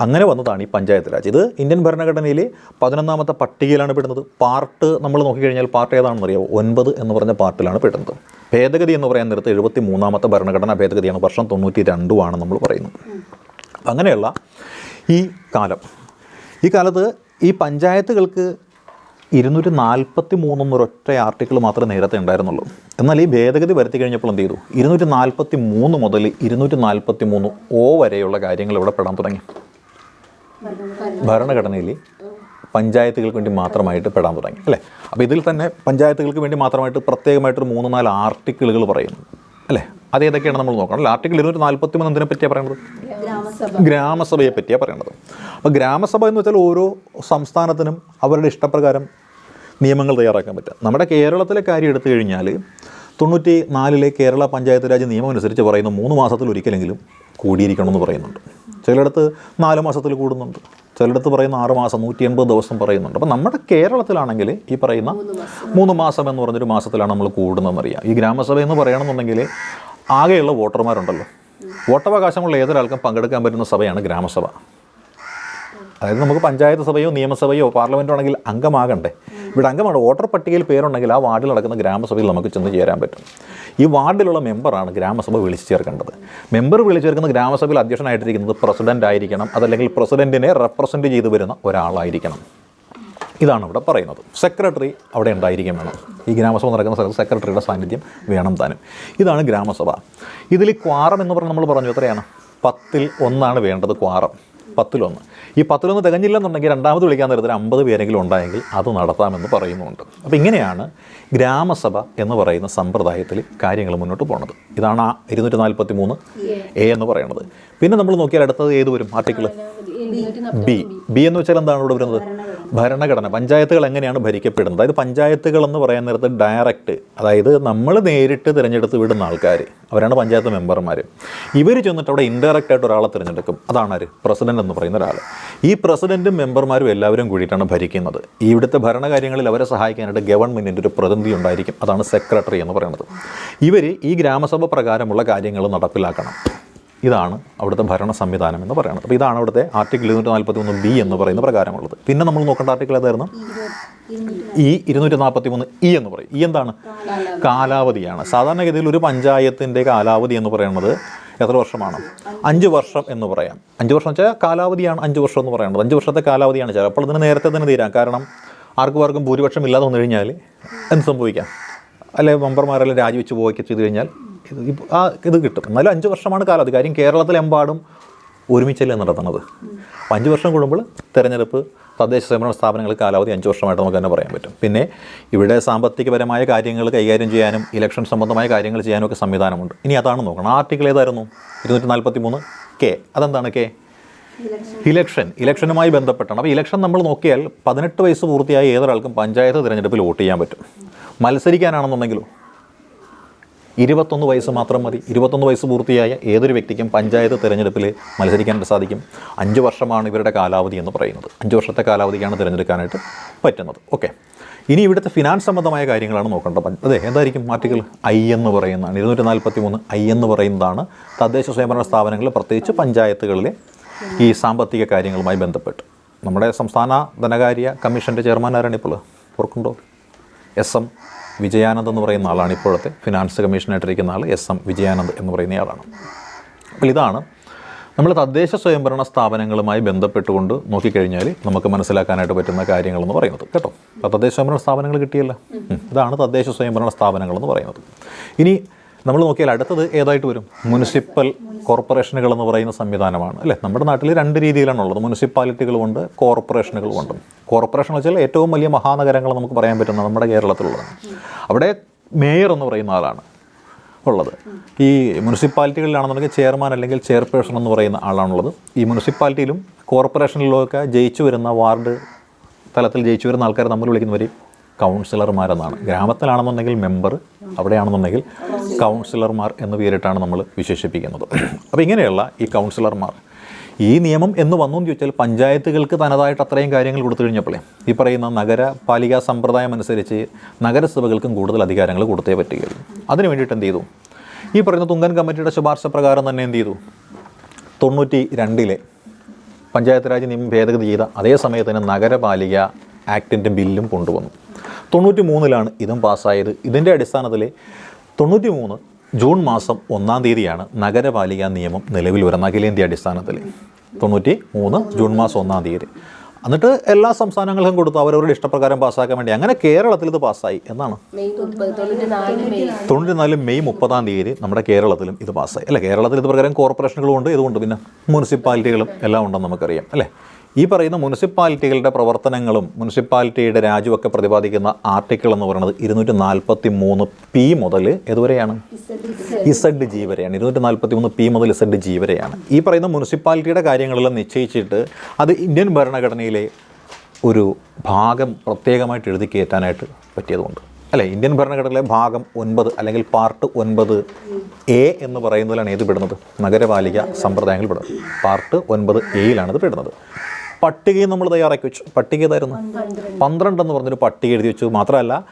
അങ്ങനെ വന്നതാണ് ഈ പഞ്ചായത്ത് രാജ്. ഇത് ഇന്ത്യൻ ഭരണഘടനയിലെ പതിനൊന്നാമത്തെ പട്ടികയിലാണ് പെടുന്നത്. പാർട്ട് നമ്മൾ നോക്കിക്കഴിഞ്ഞാൽ പാർട്ട് ഏതാണെന്ന് അറിയാമോ ഒൻപത് എന്ന് പറഞ്ഞ പാർട്ടിലാണ് പെടുന്നത്. ഭേദഗതി എന്ന് പറയാൻ നേരത്ത് എഴുപത്തി മൂന്നാമത്തെ ഭരണഘടനാ ഭേദഗതിയാണ്. വർഷം തൊണ്ണൂറ്റി രണ്ടുമാണ് നമ്മൾ പറയുന്നത്. അങ്ങനെയുള്ള ഈ കാലം. ഈ കാലത്ത് ഈ പഞ്ചായത്തുകൾക്ക് ഇരുന്നൂറ്റി നാൽപ്പത്തി മൂന്നൊന്നൊരൊറ്റ ആർട്ടിക്കിൾ മാത്രമേ നേരത്തെ ഉണ്ടായിരുന്നുള്ളൂ. എന്നാൽ ഈ ഭേദഗതി വരുത്തി കഴിഞ്ഞപ്പോൾ എന്ത് ചെയ്തു? ഇരുന്നൂറ്റി നാൽപ്പത്തി മൂന്ന് മുതൽ ഇരുന്നൂറ്റി നാൽപ്പത്തി മൂന്ന് ഓ വരെയുള്ള കാര്യങ്ങൾ ഇവിടെ പെടാൻ തുടങ്ങി. ഭരണഘടനയിൽ പഞ്ചായത്തുകൾക്ക് വേണ്ടി മാത്രമായിട്ട് പെടാൻ തുടങ്ങി അല്ലേ? അപ്പോൾ ഇതിൽ തന്നെ പഞ്ചായത്തുകൾക്ക് വേണ്ടി മാത്രമായിട്ട് പ്രത്യേകമായിട്ടൊരു മൂന്ന് നാല് ആർട്ടിക്കിളുകൾ പറയുന്നു അല്ലേ? അത് ഏതൊക്കെയാണ് നമ്മൾ നോക്കണം അല്ലേ? ആർട്ടിക്കിൾ ഇരുന്നൂറ്റി നാൽപ്പത്തി മൂന്ന് എന്തിനെ പറ്റിയാണ് പറയുന്നത്? ഗ്രാമസഭ. ഗ്രാമസഭയെ പറ്റിയാണ് പറയുന്നത് അപ്പോൾ ഗ്രാമസഭ എന്ന് വെച്ചാൽ ഓരോ സംസ്ഥാനത്തിനും അവരുടെ ഇഷ്ടപ്രകാരം നിയമങ്ങൾ തയ്യാറാക്കാൻ പറ്റുക. നമ്മുടെ കേരളത്തിലെ കാര്യം എടുത്തു കഴിഞ്ഞാൽ തൊണ്ണൂറ്റി നാലിലെ കേരള പഞ്ചായത്ത് രാജ് നിയമം അനുസരിച്ച് പറയുന്ന മൂന്ന് മാസത്തിൽ ഒരിക്കലെങ്കിലും കൂടിയിരിക്കണമെന്ന് പറയുന്നുണ്ട്. ചിലയിടത്ത് നാല് മാസത്തിൽ കൂടുന്നുണ്ട്. ചിലയിടത്ത് പറയുന്ന ആറ് മാസം നൂറ്റി എൺപത് ദിവസം പറയുന്നുണ്ട്. അപ്പോൾ നമ്മുടെ കേരളത്തിലാണെങ്കിൽ ഈ പറയുന്ന മൂന്ന് മാസം. എന്ന് പറഞ്ഞൊരു മാസത്തിലാണ് നമ്മൾ കൂടുന്നതെന്നറിയാം ഈ ഗ്രാമസഭ എന്ന് പറയണമെന്നുണ്ടെങ്കിൽ ആകെയുള്ള വോട്ടർമാരുണ്ടല്ലോ. വോട്ടവകാശമുള്ള ഏതൊരാൾക്കും പങ്കെടുക്കാൻ പറ്റുന്ന സഭയാണ് ഗ്രാമസഭ. അതായത് നമുക്ക് പഞ്ചായത്ത് സഭയോ നിയമസഭയോ പാർലമെന്റോ ആണെങ്കിൽ അംഗമാകണ്ടേ. ഇവിടെ അംഗമാണ്. വോട്ടർ പട്ടികയിൽ പേരുണ്ടെങ്കിൽ ആ വാർഡിൽ നടക്കുന്ന ഗ്രാമസഭയിൽ നമുക്ക് ചെന്ന് ചേരാൻ പറ്റും. ഈ വാർഡിലുള്ള മെമ്പറാണ് ഗ്രാമസഭ വിളിച്ചു ചേർക്കേണ്ടത്. മെമ്പർ വിളിച്ചു ചേർക്കുന്ന ഗ്രാമസഭയിൽ അധ്യക്ഷനായിട്ടിരിക്കുന്നത് പ്രസിഡന്റ് ആയിരിക്കണം. അതല്ലെങ്കിൽ പ്രസിഡന്റിനെ റെപ്രസെന്റ് ചെയ്തു വരുന്ന ഒരാളായിരിക്കണം. ഇതാണ് ഇവിടെ പറയുന്നത്. സെക്രട്ടറി അവിടെ ഉണ്ടായിരിക്കും വേണം. ഈ ഗ്രാമസഭ നടക്കുന്ന സ്ഥലത്ത് സെക്രട്ടറിയുടെ സാന്നിധ്യം വേണം താനും. ഇതാണ് ഗ്രാമസഭ. ഇതിൽ ക്വാറം എന്ന് പറഞ്ഞാൽ നമ്മൾ പറഞ്ഞു എത്രയാണ്? പത്തിൽ ഒന്നാണ് വേണ്ടത് ക്വാറം. പത്തിലൊന്ന്. ഈ പത്തിലൊന്ന് തികഞ്ഞില്ലെന്നുണ്ടെങ്കിൽ രണ്ടാമത് വിളിക്കാൻ നേരത്തിൽ അമ്പത് പേരെങ്കിലും ഉണ്ടായെങ്കിൽ അത് നടത്താമെന്ന് പറയുന്നുണ്ട് അപ്പോൾ ഇങ്ങനെയാണ് ഗ്രാമസഭ എന്ന് പറയുന്ന സമ്പ്രദായത്തിൽ കാര്യങ്ങൾ മുന്നോട്ട് പോകുന്നത് ഇതാണ് ആ ഇരുന്നൂറ്റി നാൽപ്പത്തി മൂന്ന് എ എന്ന് പറയുന്നത് പിന്നെ നമ്മൾ നോക്കിയാൽ അടുത്തത് ഏത് വരും? Article B. ബി എന്ന് വെച്ചാൽ എന്താണ് ഇവിടെ വരുന്നത്? ഭരണഘടന പഞ്ചായത്തുകൾ എങ്ങനെയാണ് ഭരിക്കപ്പെടുന്നത്? അതായത് പഞ്ചായത്തുകൾ എന്ന് പറയാൻ നേരത്ത് ഡയറക്റ്റ് അതായത് നമ്മൾ നേരിട്ട് തിരഞ്ഞെടുത്ത് വിടുന്ന ആൾക്കാർ അവരാണ് പഞ്ചായത്ത് മെമ്പർമാർ ഇവർ ചെന്നിട്ട് അവിടെ ഇൻഡയറക്റ്റ് ആയിട്ട് ഒരാളെ തിരഞ്ഞെടുക്കും. അതാണ് ആര് പ്രസിഡന്റ് എന്ന് പറയുന്ന ഒരാൾ ഈ പ്രസിഡന്റും മെമ്പർമാരും എല്ലാവരും കൂടിയിട്ടാണ് ഭരിക്കുന്നത്. ഇവിടുത്തെ ഭരണകാര്യങ്ങളിൽ അവരെ സഹായിക്കാനായിട്ട് ഗവൺമെന്റിന്റെ ഒരു പ്രതിനിധി ഉണ്ടായിരിക്കും. അതാണ് സെക്രട്ടറി എന്ന് പറയുന്നത്. ഇവർ ഈ ഗ്രാമസഭ പ്രകാരമുള്ള കാര്യങ്ങൾ നടപ്പിലാക്കണം. ഇതാണ് അവിടുത്തെ ഭരണ സംവിധാനം എന്ന് പറയുന്നത്. അപ്പോൾ ഇതാണ് അവിടുത്തെ ആർട്ടിക്കിൾ ഇരുന്നൂറ്റി നാൽപ്പത്തി ഒന്ന് ബി എന്ന് പറയുന്ന പ്രകാരമുള്ളത്. പിന്നെ നമ്മൾ നോക്കേണ്ട ആർട്ടിക്കിൾ ഏതായിരുന്നു? ഈ ഇരുന്നൂറ്റി നാൽപ്പത്തി മൂന്ന് ഇ എന്ന് പറയും. ഇ എന്താണ്? കാലാവധിയാണ്. സാധാരണഗതിയിൽ ഒരു പഞ്ചായത്തിന്റെ കാലാവധി എന്ന് പറയുന്നത് എത്ര വർഷമാണ്? അഞ്ച് വർഷം എന്ന് പറയാം. അഞ്ച് വർഷം വെച്ചാൽ കാലാവധിയാണ് അഞ്ച് വർഷം എന്ന് പറയുന്നത്. അഞ്ച് വർഷത്തെ കാലാവധിയാണ് ചിലപ്പോൾ. ഇതിന് നേരത്തെ തന്നെ തീരാം. കാരണം ആർക്കും ആർക്കും ഭൂരിപക്ഷം ഇല്ലാതെ വന്നു കഴിഞ്ഞാൽ എന്ത് സംഭവിക്കാം? അല്ലെ മെമ്പർമാരെല്ലാം രാജിവെച്ച് പോവുകയൊക്കെ ചെയ്ത് കഴിഞ്ഞാൽ ഇത് ആ ഇത് കിട്ടും. എന്നാലും അഞ്ച് വർഷമാണ് കാലാവധി കാര്യം കേരളത്തിലെമ്പാടും ഒരുമിച്ചല്ലേ നടത്തുന്നത്. അപ്പോൾ അഞ്ച് വർഷം കൂടുമ്പോൾ തെരഞ്ഞെടുപ്പ് തദ്ദേശ സ്വയംഭരണ സ്ഥാപനങ്ങൾ കാലാവധി അഞ്ച് വർഷമായിട്ട് നമുക്ക് തന്നെ പറയാൻ പറ്റും. പിന്നെ ഇവിടെ സാമ്പത്തികപരമായ കാര്യങ്ങൾ കൈകാര്യം ചെയ്യാനും ഇലക്ഷൻ സംബന്ധമായ കാര്യങ്ങൾ ചെയ്യാനും ഒക്കെ സംവിധാനമുണ്ട്. ഇനി അതാണ് നോക്കണം. ആർട്ടിക്കിൾ ഏതായിരുന്നു? ഇരുന്നൂറ്റി നാൽപ്പത്തി മൂന്ന് കെ. അതെന്താണ് കെ? ഇലക്ഷൻ. ഇലക്ഷനുമായി ബന്ധപ്പെട്ടാണ്. അപ്പോൾ ഇലക്ഷൻ നമ്മൾ നോക്കിയാൽ പതിനെട്ട് വയസ്സ് പൂർത്തിയായ ഏതൊരാൾക്കും പഞ്ചായത്ത് തിരഞ്ഞെടുപ്പിൽ വോട്ട് ചെയ്യാൻ പറ്റും. മത്സരിക്കാനാണെന്നുണ്ടെങ്കിലോ? ഇരുപത്തൊന്ന് വയസ്സ് മാത്രം മതി. ഇരുപത്തൊന്ന് വയസ്സ് പൂർത്തിയായ ഏതൊരു വ്യക്തിക്കും പഞ്ചായത്ത് തിരഞ്ഞെടുപ്പിൽ മത്സരിക്കാൻ സാധിക്കും. അഞ്ച് വർഷമാണ് ഇവരുടെ കാലാവധി എന്ന് പറയുന്നത്. അഞ്ച് വർഷത്തെ കാലാവധിക്കാണ് തിരഞ്ഞെടുക്കാനായിട്ട് പറ്റുന്നത്. ഓക്കെ. ഇനി ഇവിടുത്തെ ഫിനാൻസ് സംബന്ധമായ കാര്യങ്ങളാണ് നോക്കേണ്ടത്. അതെ എന്തായിരിക്കും ആർട്ടിക്കിൾ ഐ എന്ന് പറയുന്നതാണ്. ഇരുന്നൂറ്റി നാൽപ്പത്തി മൂന്ന് ഐ എന്ന് പറയുന്നതാണ് തദ്ദേശ സ്വയംഭരണ സ്ഥാപനങ്ങളിൽ പ്രത്യേകിച്ച് പഞ്ചായത്തുകളിലെ ഈ സാമ്പത്തിക കാര്യങ്ങളുമായി ബന്ധപ്പെട്ട്. നമ്മുടെ സംസ്ഥാന ധനകാര്യ കമ്മീഷന്റെ ചെയർമാൻ ആരാണ് ഇപ്പോൾ? ഓർക്കുണ്ടോ എസ് എം വിജയാനന്ദ് എന്ന് പറയുന്ന ആളാണ് ഇപ്പോഴത്തെ. ഫിനാൻസ് കമ്മീഷനായിട്ടിരിക്കുന്ന ആൾ എസ് എം വിജയാനന്ദ് എന്ന് പറയുന്ന ആളാണ്. അപ്പോൾ ഇതാണ് നമ്മൾ തദ്ദേശ സ്വയംഭരണ സ്ഥാപനങ്ങളുമായി ബന്ധപ്പെട്ടുകൊണ്ട് നോക്കിക്കഴിഞ്ഞാൽ നമുക്ക് മനസ്സിലാക്കാനായിട്ട് പറ്റുന്ന കാര്യങ്ങളെന്ന് പറയുന്നത്. കേട്ടോ? അപ്പോൾ തദ്ദേശ സ്വയംഭരണ സ്ഥാപനങ്ങൾ കിട്ടിയല്ലോ. ഇതാണ് തദ്ദേശ സ്വയംഭരണ സ്ഥാപനങ്ങളെന്ന് പറയുന്നത്. ഇനി നമ്മൾ നോക്കിയാൽ അടുത്തത് ഏതായിട്ട് വരും? മുനിസിപ്പൽ കോർപ്പറേഷനുകൾ എന്ന് പറയുന്ന സംവിധാനമാണ് അല്ലേ? നമ്മുടെ നാട്ടിൽ രണ്ട് രീതിയിലാണ് രീതിയിലാണുള്ളത്. മുനിസിപ്പാലിറ്റികളുമുണ്ട് കോർപ്പറേഷനുകളുമുണ്ട്. കോർപ്പറേഷൻ വെച്ചാൽ ഏറ്റവും വലിയ മഹാനഗരങ്ങൾ നമുക്ക് പറയാൻ പറ്റുന്ന നമ്മുടെ കേരളത്തിലുള്ളതാണ് അവിടെ മേയർ എന്ന് പറയുന്ന ആളാണ് ഉള്ളത്. ഈ മുനിസിപ്പാലിറ്റികളിലാണെന്നുണ്ടെങ്കിൽ ചെയർമാൻ അല്ലെങ്കിൽ ചെയർപേഴ്സൺ എന്ന് പറയുന്ന ആളാണുള്ളത്. ഈ മുനിസിപ്പാലിറ്റിയിലും കോർപ്പറേഷനിലുമൊക്കെ ജയിച്ചു വരുന്ന വാർഡ് തലത്തിൽ ജയിച്ചു വരുന്ന ആൾക്കാർ നമ്മൾ വിളിക്കുന്നവർ കൗൺസിലർമാരെന്നാണ്. ഗ്രാമത്തിലാണെന്നുണ്ടെങ്കിൽ മെമ്പർ അവിടെയാണെന്നുണ്ടെങ്കിൽ കൗൺസിലർമാർ എന്ന് പേരിട്ടാണ് നമ്മൾ വിശേഷിപ്പിക്കുന്നത്. അപ്പോൾ ഇങ്ങനെയുള്ള ഈ കൗൺസിലർമാർ ഈ നിയമം എന്ന് വന്നു എന്ന് ചോദിച്ചാൽ പഞ്ചായത്തുകൾക്ക് തനതായിട്ട് അത്രയും കാര്യങ്ങൾ കൊടുത്തു കഴിഞ്ഞപ്പോഴേ ഈ പറയുന്ന നഗരപാലിക സമ്പ്രദായം അനുസരിച്ച് നഗരസഭകൾക്കും കൂടുതൽ അധികാരങ്ങൾ കൊടുത്തേ പറ്റുകയുള്ളൂ. അതിന് വേണ്ടിയിട്ട് എന്ത് ചെയ്തു? ഈ പറയുന്ന തുങ്കൻ കമ്മിറ്റിയുടെ ശുപാർശ പ്രകാരം തന്നെ എന്ത് ചെയ്തു? തൊണ്ണൂറ്റി രണ്ടിലെ പഞ്ചായത്ത് രാജ് നിയമം ഭേദഗതി ചെയ്ത അതേ തന്നെ നഗരപാലിക ആക്ടിന്റെ ബില്ലും കൊണ്ടുവന്നു. തൊണ്ണൂറ്റി മൂന്നിലാണ് ഇതും പാസ്സായത്. ഇതിന്റെ അടിസ്ഥാനത്തിൽ തൊണ്ണൂറ്റി മൂന്ന് ജൂൺ മാസം ഒന്നാം തീയതിയാണ് നഗരപാലിക നിയമം നിലവിൽ വരുന്ന അഖിലേന്ത്യ അടിസ്ഥാനത്തിൽ തൊണ്ണൂറ്റി മൂന്ന് ജൂൺ മാസം ഒന്നാം തീയതി. എന്നിട്ട് എല്ലാ സംസ്ഥാനങ്ങൾക്കും കൊടുത്തു. അവരവരുടെ ഇഷ്ടപ്രകാരം പാസ്സാക്കാൻ വേണ്ടി. അങ്ങനെ കേരളത്തിൽ ഇത് പാസ്സായി എന്നാണ്. തൊണ്ണൂറ്റി നാല് മെയ്. മുപ്പതാം തീയതി നമ്മുടെ കേരളത്തിലും ഇത് പാസ്സായി. അല്ലേ? കേരളത്തിൽ ഇത് പ്രകാരം കോർപ്പറേഷനുകളും ഉണ്ട്. ഇതുകൊണ്ട് പിന്നെ മുനിസിപ്പാലിറ്റികളും എല്ലാം ഉണ്ടെന്ന് നമുക്കറിയാം. അല്ലേ? ഈ പറയുന്ന മുനിസിപ്പാലിറ്റികളുടെ പ്രവർത്തനങ്ങളും മുനിസിപ്പാലിറ്റിയുടെ രാജുവൊക്കെ പ്രതിപാദിക്കുന്ന ആർട്ടിക്കിൾ എന്ന് പറയുന്നത് ഇരുന്നൂറ്റി നാൽപ്പത്തി മൂന്ന് പി മുതൽ ഏതുവരെയാണ്? ഇസഡ് ജി വരെയാണ്. ഇരുന്നൂറ്റി നാൽപ്പത്തി മൂന്ന് പി മുതൽ ഇസഡ് ജി വരെയാണ്. ഈ പറയുന്ന മുനിസിപ്പാലിറ്റിയുടെ കാര്യങ്ങളെല്ലാം നിശ്ചയിച്ചിട്ട് അത് ഇന്ത്യൻ ഭരണഘടനയിലെ ഒരു ഭാഗം പ്രത്യേകമായിട്ട് എഴുതി കയറ്റാനായിട്ട് പറ്റിയതുകൊണ്ട്. അല്ലേ? ഇന്ത്യൻ ഭരണഘടനയിലെ ഭാഗം ഒൻപത് അല്ലെങ്കിൽ പാർട്ട് ഒൻപത് എ എന്ന് പറയുന്നതിലാണ് ഏത് പെടുന്നത്? നഗരപാലിക സമ്പ്രദായങ്ങൾ പെടുന്നത്. പാർട്ട് ഒൻപത് എയിലാണ് ഇത് പെടുന്നത്. പട്ടികയും നമ്മൾ തയ്യാറാക്കി വെച്ചു. പട്ടിക ഏതായിരുന്നു? പന്ത്രണ്ട്. എന്ന് പറഞ്ഞൊരു പട്ടിക എഴുതി വെച്ചു. മാത്രമല്ല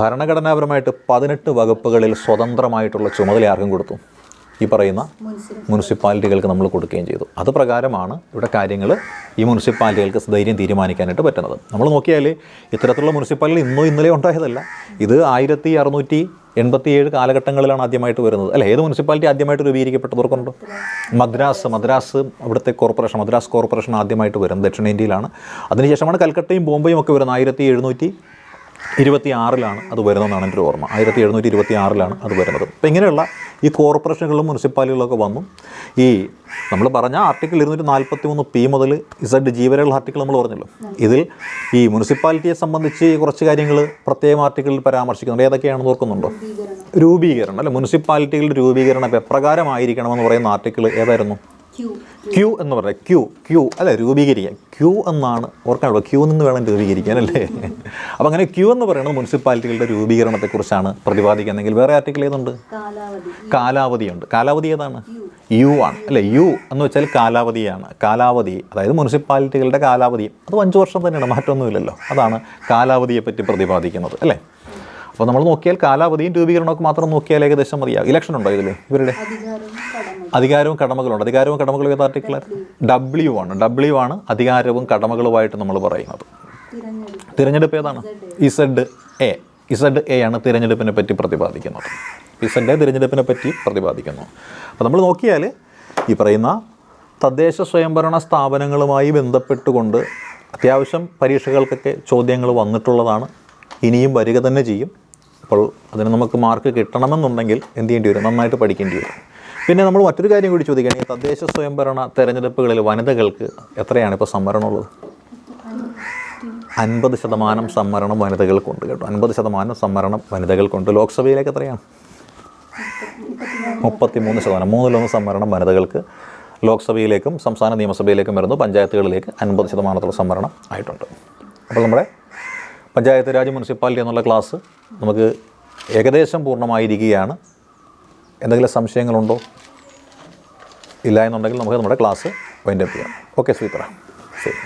ഭരണഘടനാപരമായിട്ട് പതിനെട്ട് വകുപ്പുകളിൽ സ്വതന്ത്രമായിട്ടുള്ള ചുമതല ആർക്കും കൊടുത്തു? ഈ പറയുന്ന മുനിസിപ്പാലിറ്റികൾക്ക് നമ്മൾ കൊടുക്കുകയും ചെയ്തു. അത് പ്രകാരമാണ് ഇവിടെ കാര്യങ്ങൾ ഈ മുനിസിപ്പാലിറ്റികൾക്ക് ധൈര്യം തീരുമാനിക്കാനായിട്ട് പറ്റുന്നത്. നമ്മൾ നോക്കിയാൽ ഇത്തരത്തിലുള്ള മുനിസിപ്പാലിറ്റി ഇന്നോ ഇന്നലെ ഉണ്ടായതല്ല. ഇത് ആയിരത്തി അറുന്നൂറ്റി എൺപത്തിയേഴ് കാലഘട്ടങ്ങളിലാണ് ആദ്യമായിട്ട് വരുന്നത്. അല്ല ഏത് മുനിസിപ്പാലിറ്റി ആദ്യമായിട്ട് രൂപീകരിക്കപ്പെട്ടത് മദ്രാസ് മദ്രാസ് അവിടുത്തെ കോർപ്പറേഷൻ മദ്രാസ് കോർപ്പറേഷൻ ആദ്യമായിട്ട് വരുന്നത് ദക്ഷിണേന്ത്യയിലാണ്. അതിനുശേഷമാണ് കൽക്കട്ടയും ബോംബെയും ഒക്കെ വരുന്നത്. ആയിരത്തി എഴുന്നൂറ്റി ഇരുപത്തി ആറിലാണ് അത് വരുന്നതെന്നാണ് എന്റെ ഒരു ഓർമ്മ. ആയിരത്തി എഴുന്നൂറ്റി ഇരുപത്തി ആറിലാണ് അത് വരുന്നത്. അപ്പോൾ ഇങ്ങനെയുള്ള ഈ കോർപ്പറേഷനുകളും മുനിസിപ്പാലിറ്റികളൊക്കെ വന്നു. ഈ നമ്മൾ പറഞ്ഞ ആർട്ടിക്കിൾ ഇരുന്നൂറ്റി നാൽപ്പത്തി മൂന്ന് പി മുതൽ ഇസഡ് ജീവനുള്ള ആർട്ടിക്കിൾ നമ്മൾ പറഞ്ഞല്ലോ. ഇതിൽ ഈ മുനിസിപ്പാലിറ്റിയെ സംബന്ധിച്ച് കുറച്ച് കാര്യങ്ങൾ പ്രത്യേകം ആർട്ടിക്കിളിൽ പരാമർശിക്കുന്നുണ്ട്. ഏതൊക്കെയാണെന്ന് ഓർക്കുന്നുണ്ടോ? രൂപീകരണം. അല്ലെ മുനിസിപ്പാലിറ്റികളുടെ രൂപീകരണം എപ്രകാരമായിരിക്കണമെന്ന് പറയുന്ന ആർട്ടിക്കിൾ ഏതായിരുന്നു? ക്യൂ. ക്യൂ എന്ന് പറയുന്നത് ക്യൂ ക്യൂ. അല്ലെ രൂപീകരിക്കാൻ. ക്യൂ എന്നാണ്. ഓർക്കാനുള്ളത് ക്യൂ നിന്ന് വേണം രൂപീകരിക്കാൻ അല്ലേ? അപ്പോൾ അങ്ങനെ ക്യൂ എന്ന് പറയുന്നത് മുനിസിപ്പാലിറ്റികളുടെ രൂപീകരണത്തെക്കുറിച്ചാണ് പ്രതിപാദിക്കുന്നതെങ്കിൽ വേറെ ആർട്ടിക്കിൾ ഏതുണ്ട്? കാലാവധി. കാലാവധിയുണ്ട് കാലാവധി ഏതാണ്? യു. ആണ്. അല്ലേ യു എന്ന് വെച്ചാൽ കാലാവധിയാണ്. കാലാവധി അതായത് മുനിസിപ്പാലിറ്റികളുടെ കാലാവധി. അത് അഞ്ച് വർഷം തന്നെയാണ് മാറ്റമൊന്നുമില്ലല്ലോ. അതാണ് കാലാവധിയെപ്പറ്റി പ്രതിപാദിക്കുന്നത് അല്ലേ? അപ്പോൾ നമ്മൾ നോക്കിയാൽ കാലാവധിയും രൂപീകരണമൊക്കെ മാത്രം നോക്കിയാൽ ഏകദേശം മതിയാകും ഇലക്ഷൻ ഉണ്ടോ ഇതിൽ ഇവരുടെ? അധികാരവും കടമകളുണ്ട്. അധികാരവും കടമകളും ഏത് ആർട്ടിക്കിൾ ഡബ്ല്യു ആണ്. ഡബ്ല്യു ആണ് അധികാരവും കടമകളുമായിട്ട് നമ്മൾ പറയുന്നത്. തിരഞ്ഞെടുപ്പ് ഏതാണ്? ഇസഡ് എ ഇസഡ് എ ആണ് തിരഞ്ഞെടുപ്പിനെ പറ്റി പ്രതിപാദിക്കുന്നത്. ഇസഡ് എ തിരഞ്ഞെടുപ്പിനെ പറ്റി പ്രതിപാദിക്കുന്നു. അപ്പോൾ നമ്മൾ നോക്കിയാൽ ഈ പറയുന്ന തദ്ദേശ സ്വയംഭരണ സ്ഥാപനങ്ങളുമായി ബന്ധപ്പെട്ടുകൊണ്ട് അത്യാവശ്യം പരീക്ഷകൾക്കൊക്കെ ചോദ്യങ്ങൾ വന്നിട്ടുള്ളതാണ്. ഇനിയും വരിക തന്നെ ചെയ്യും. അപ്പോൾ അതിന് നമുക്ക് മാർക്ക് കിട്ടണമെന്നുണ്ടെങ്കിൽ എന്ത് ചെയ്യേണ്ടി വരും? നന്നായിട്ട് പഠിക്കേണ്ടി വരും. പിന്നെ നമ്മൾ മറ്റൊരു കാര്യം കൂടി ചോദിക്കുകയാണെങ്കിൽ തദ്ദേശ സ്വയംഭരണ തെരഞ്ഞെടുപ്പുകളിൽ വനിതകൾക്ക് എത്രയാണ് ഇപ്പോൾ സംവരണമുള്ളത് അൻപത് ശതമാനം സംവരണം വനിതകൾക്കുണ്ട് കേട്ടോ. അൻപത് ശതമാനം സംവരണം വനിതകൾക്കുണ്ട്. ലോക്സഭയിലേക്ക് എത്രയാണ്? മുപ്പത്തി മൂന്ന് ശതമാനം. മൂന്നിലൊന്ന് സംവരണം വനിതകൾക്ക് ലോക്സഭയിലേക്കും സംസ്ഥാന നിയമസഭയിലേക്കും വരുന്നു. പഞ്ചായത്തുകളിലേക്ക് അൻപത് ശതമാനത്തോളം സംവരണം ആയിട്ടുണ്ട്. അപ്പോൾ നമ്മുടെ പഞ്ചായത്ത് രാജ് മുനിസിപ്പാലിറ്റി എന്നുള്ള ക്ലാസ് നമുക്ക് ഏകദേശം പൂർണമായിരിക്കുകയാണ്. എന്തെങ്കിലും സംശയങ്ങളുണ്ടോ? ഇല്ല എന്നുണ്ടെങ്കിൽ നമുക്ക് നമ്മുടെ ക്ലാസ് വൈൻഡപ്പ് ചെയ്യാം. ഓക്കെ സ്വീപ്പറ ശരി.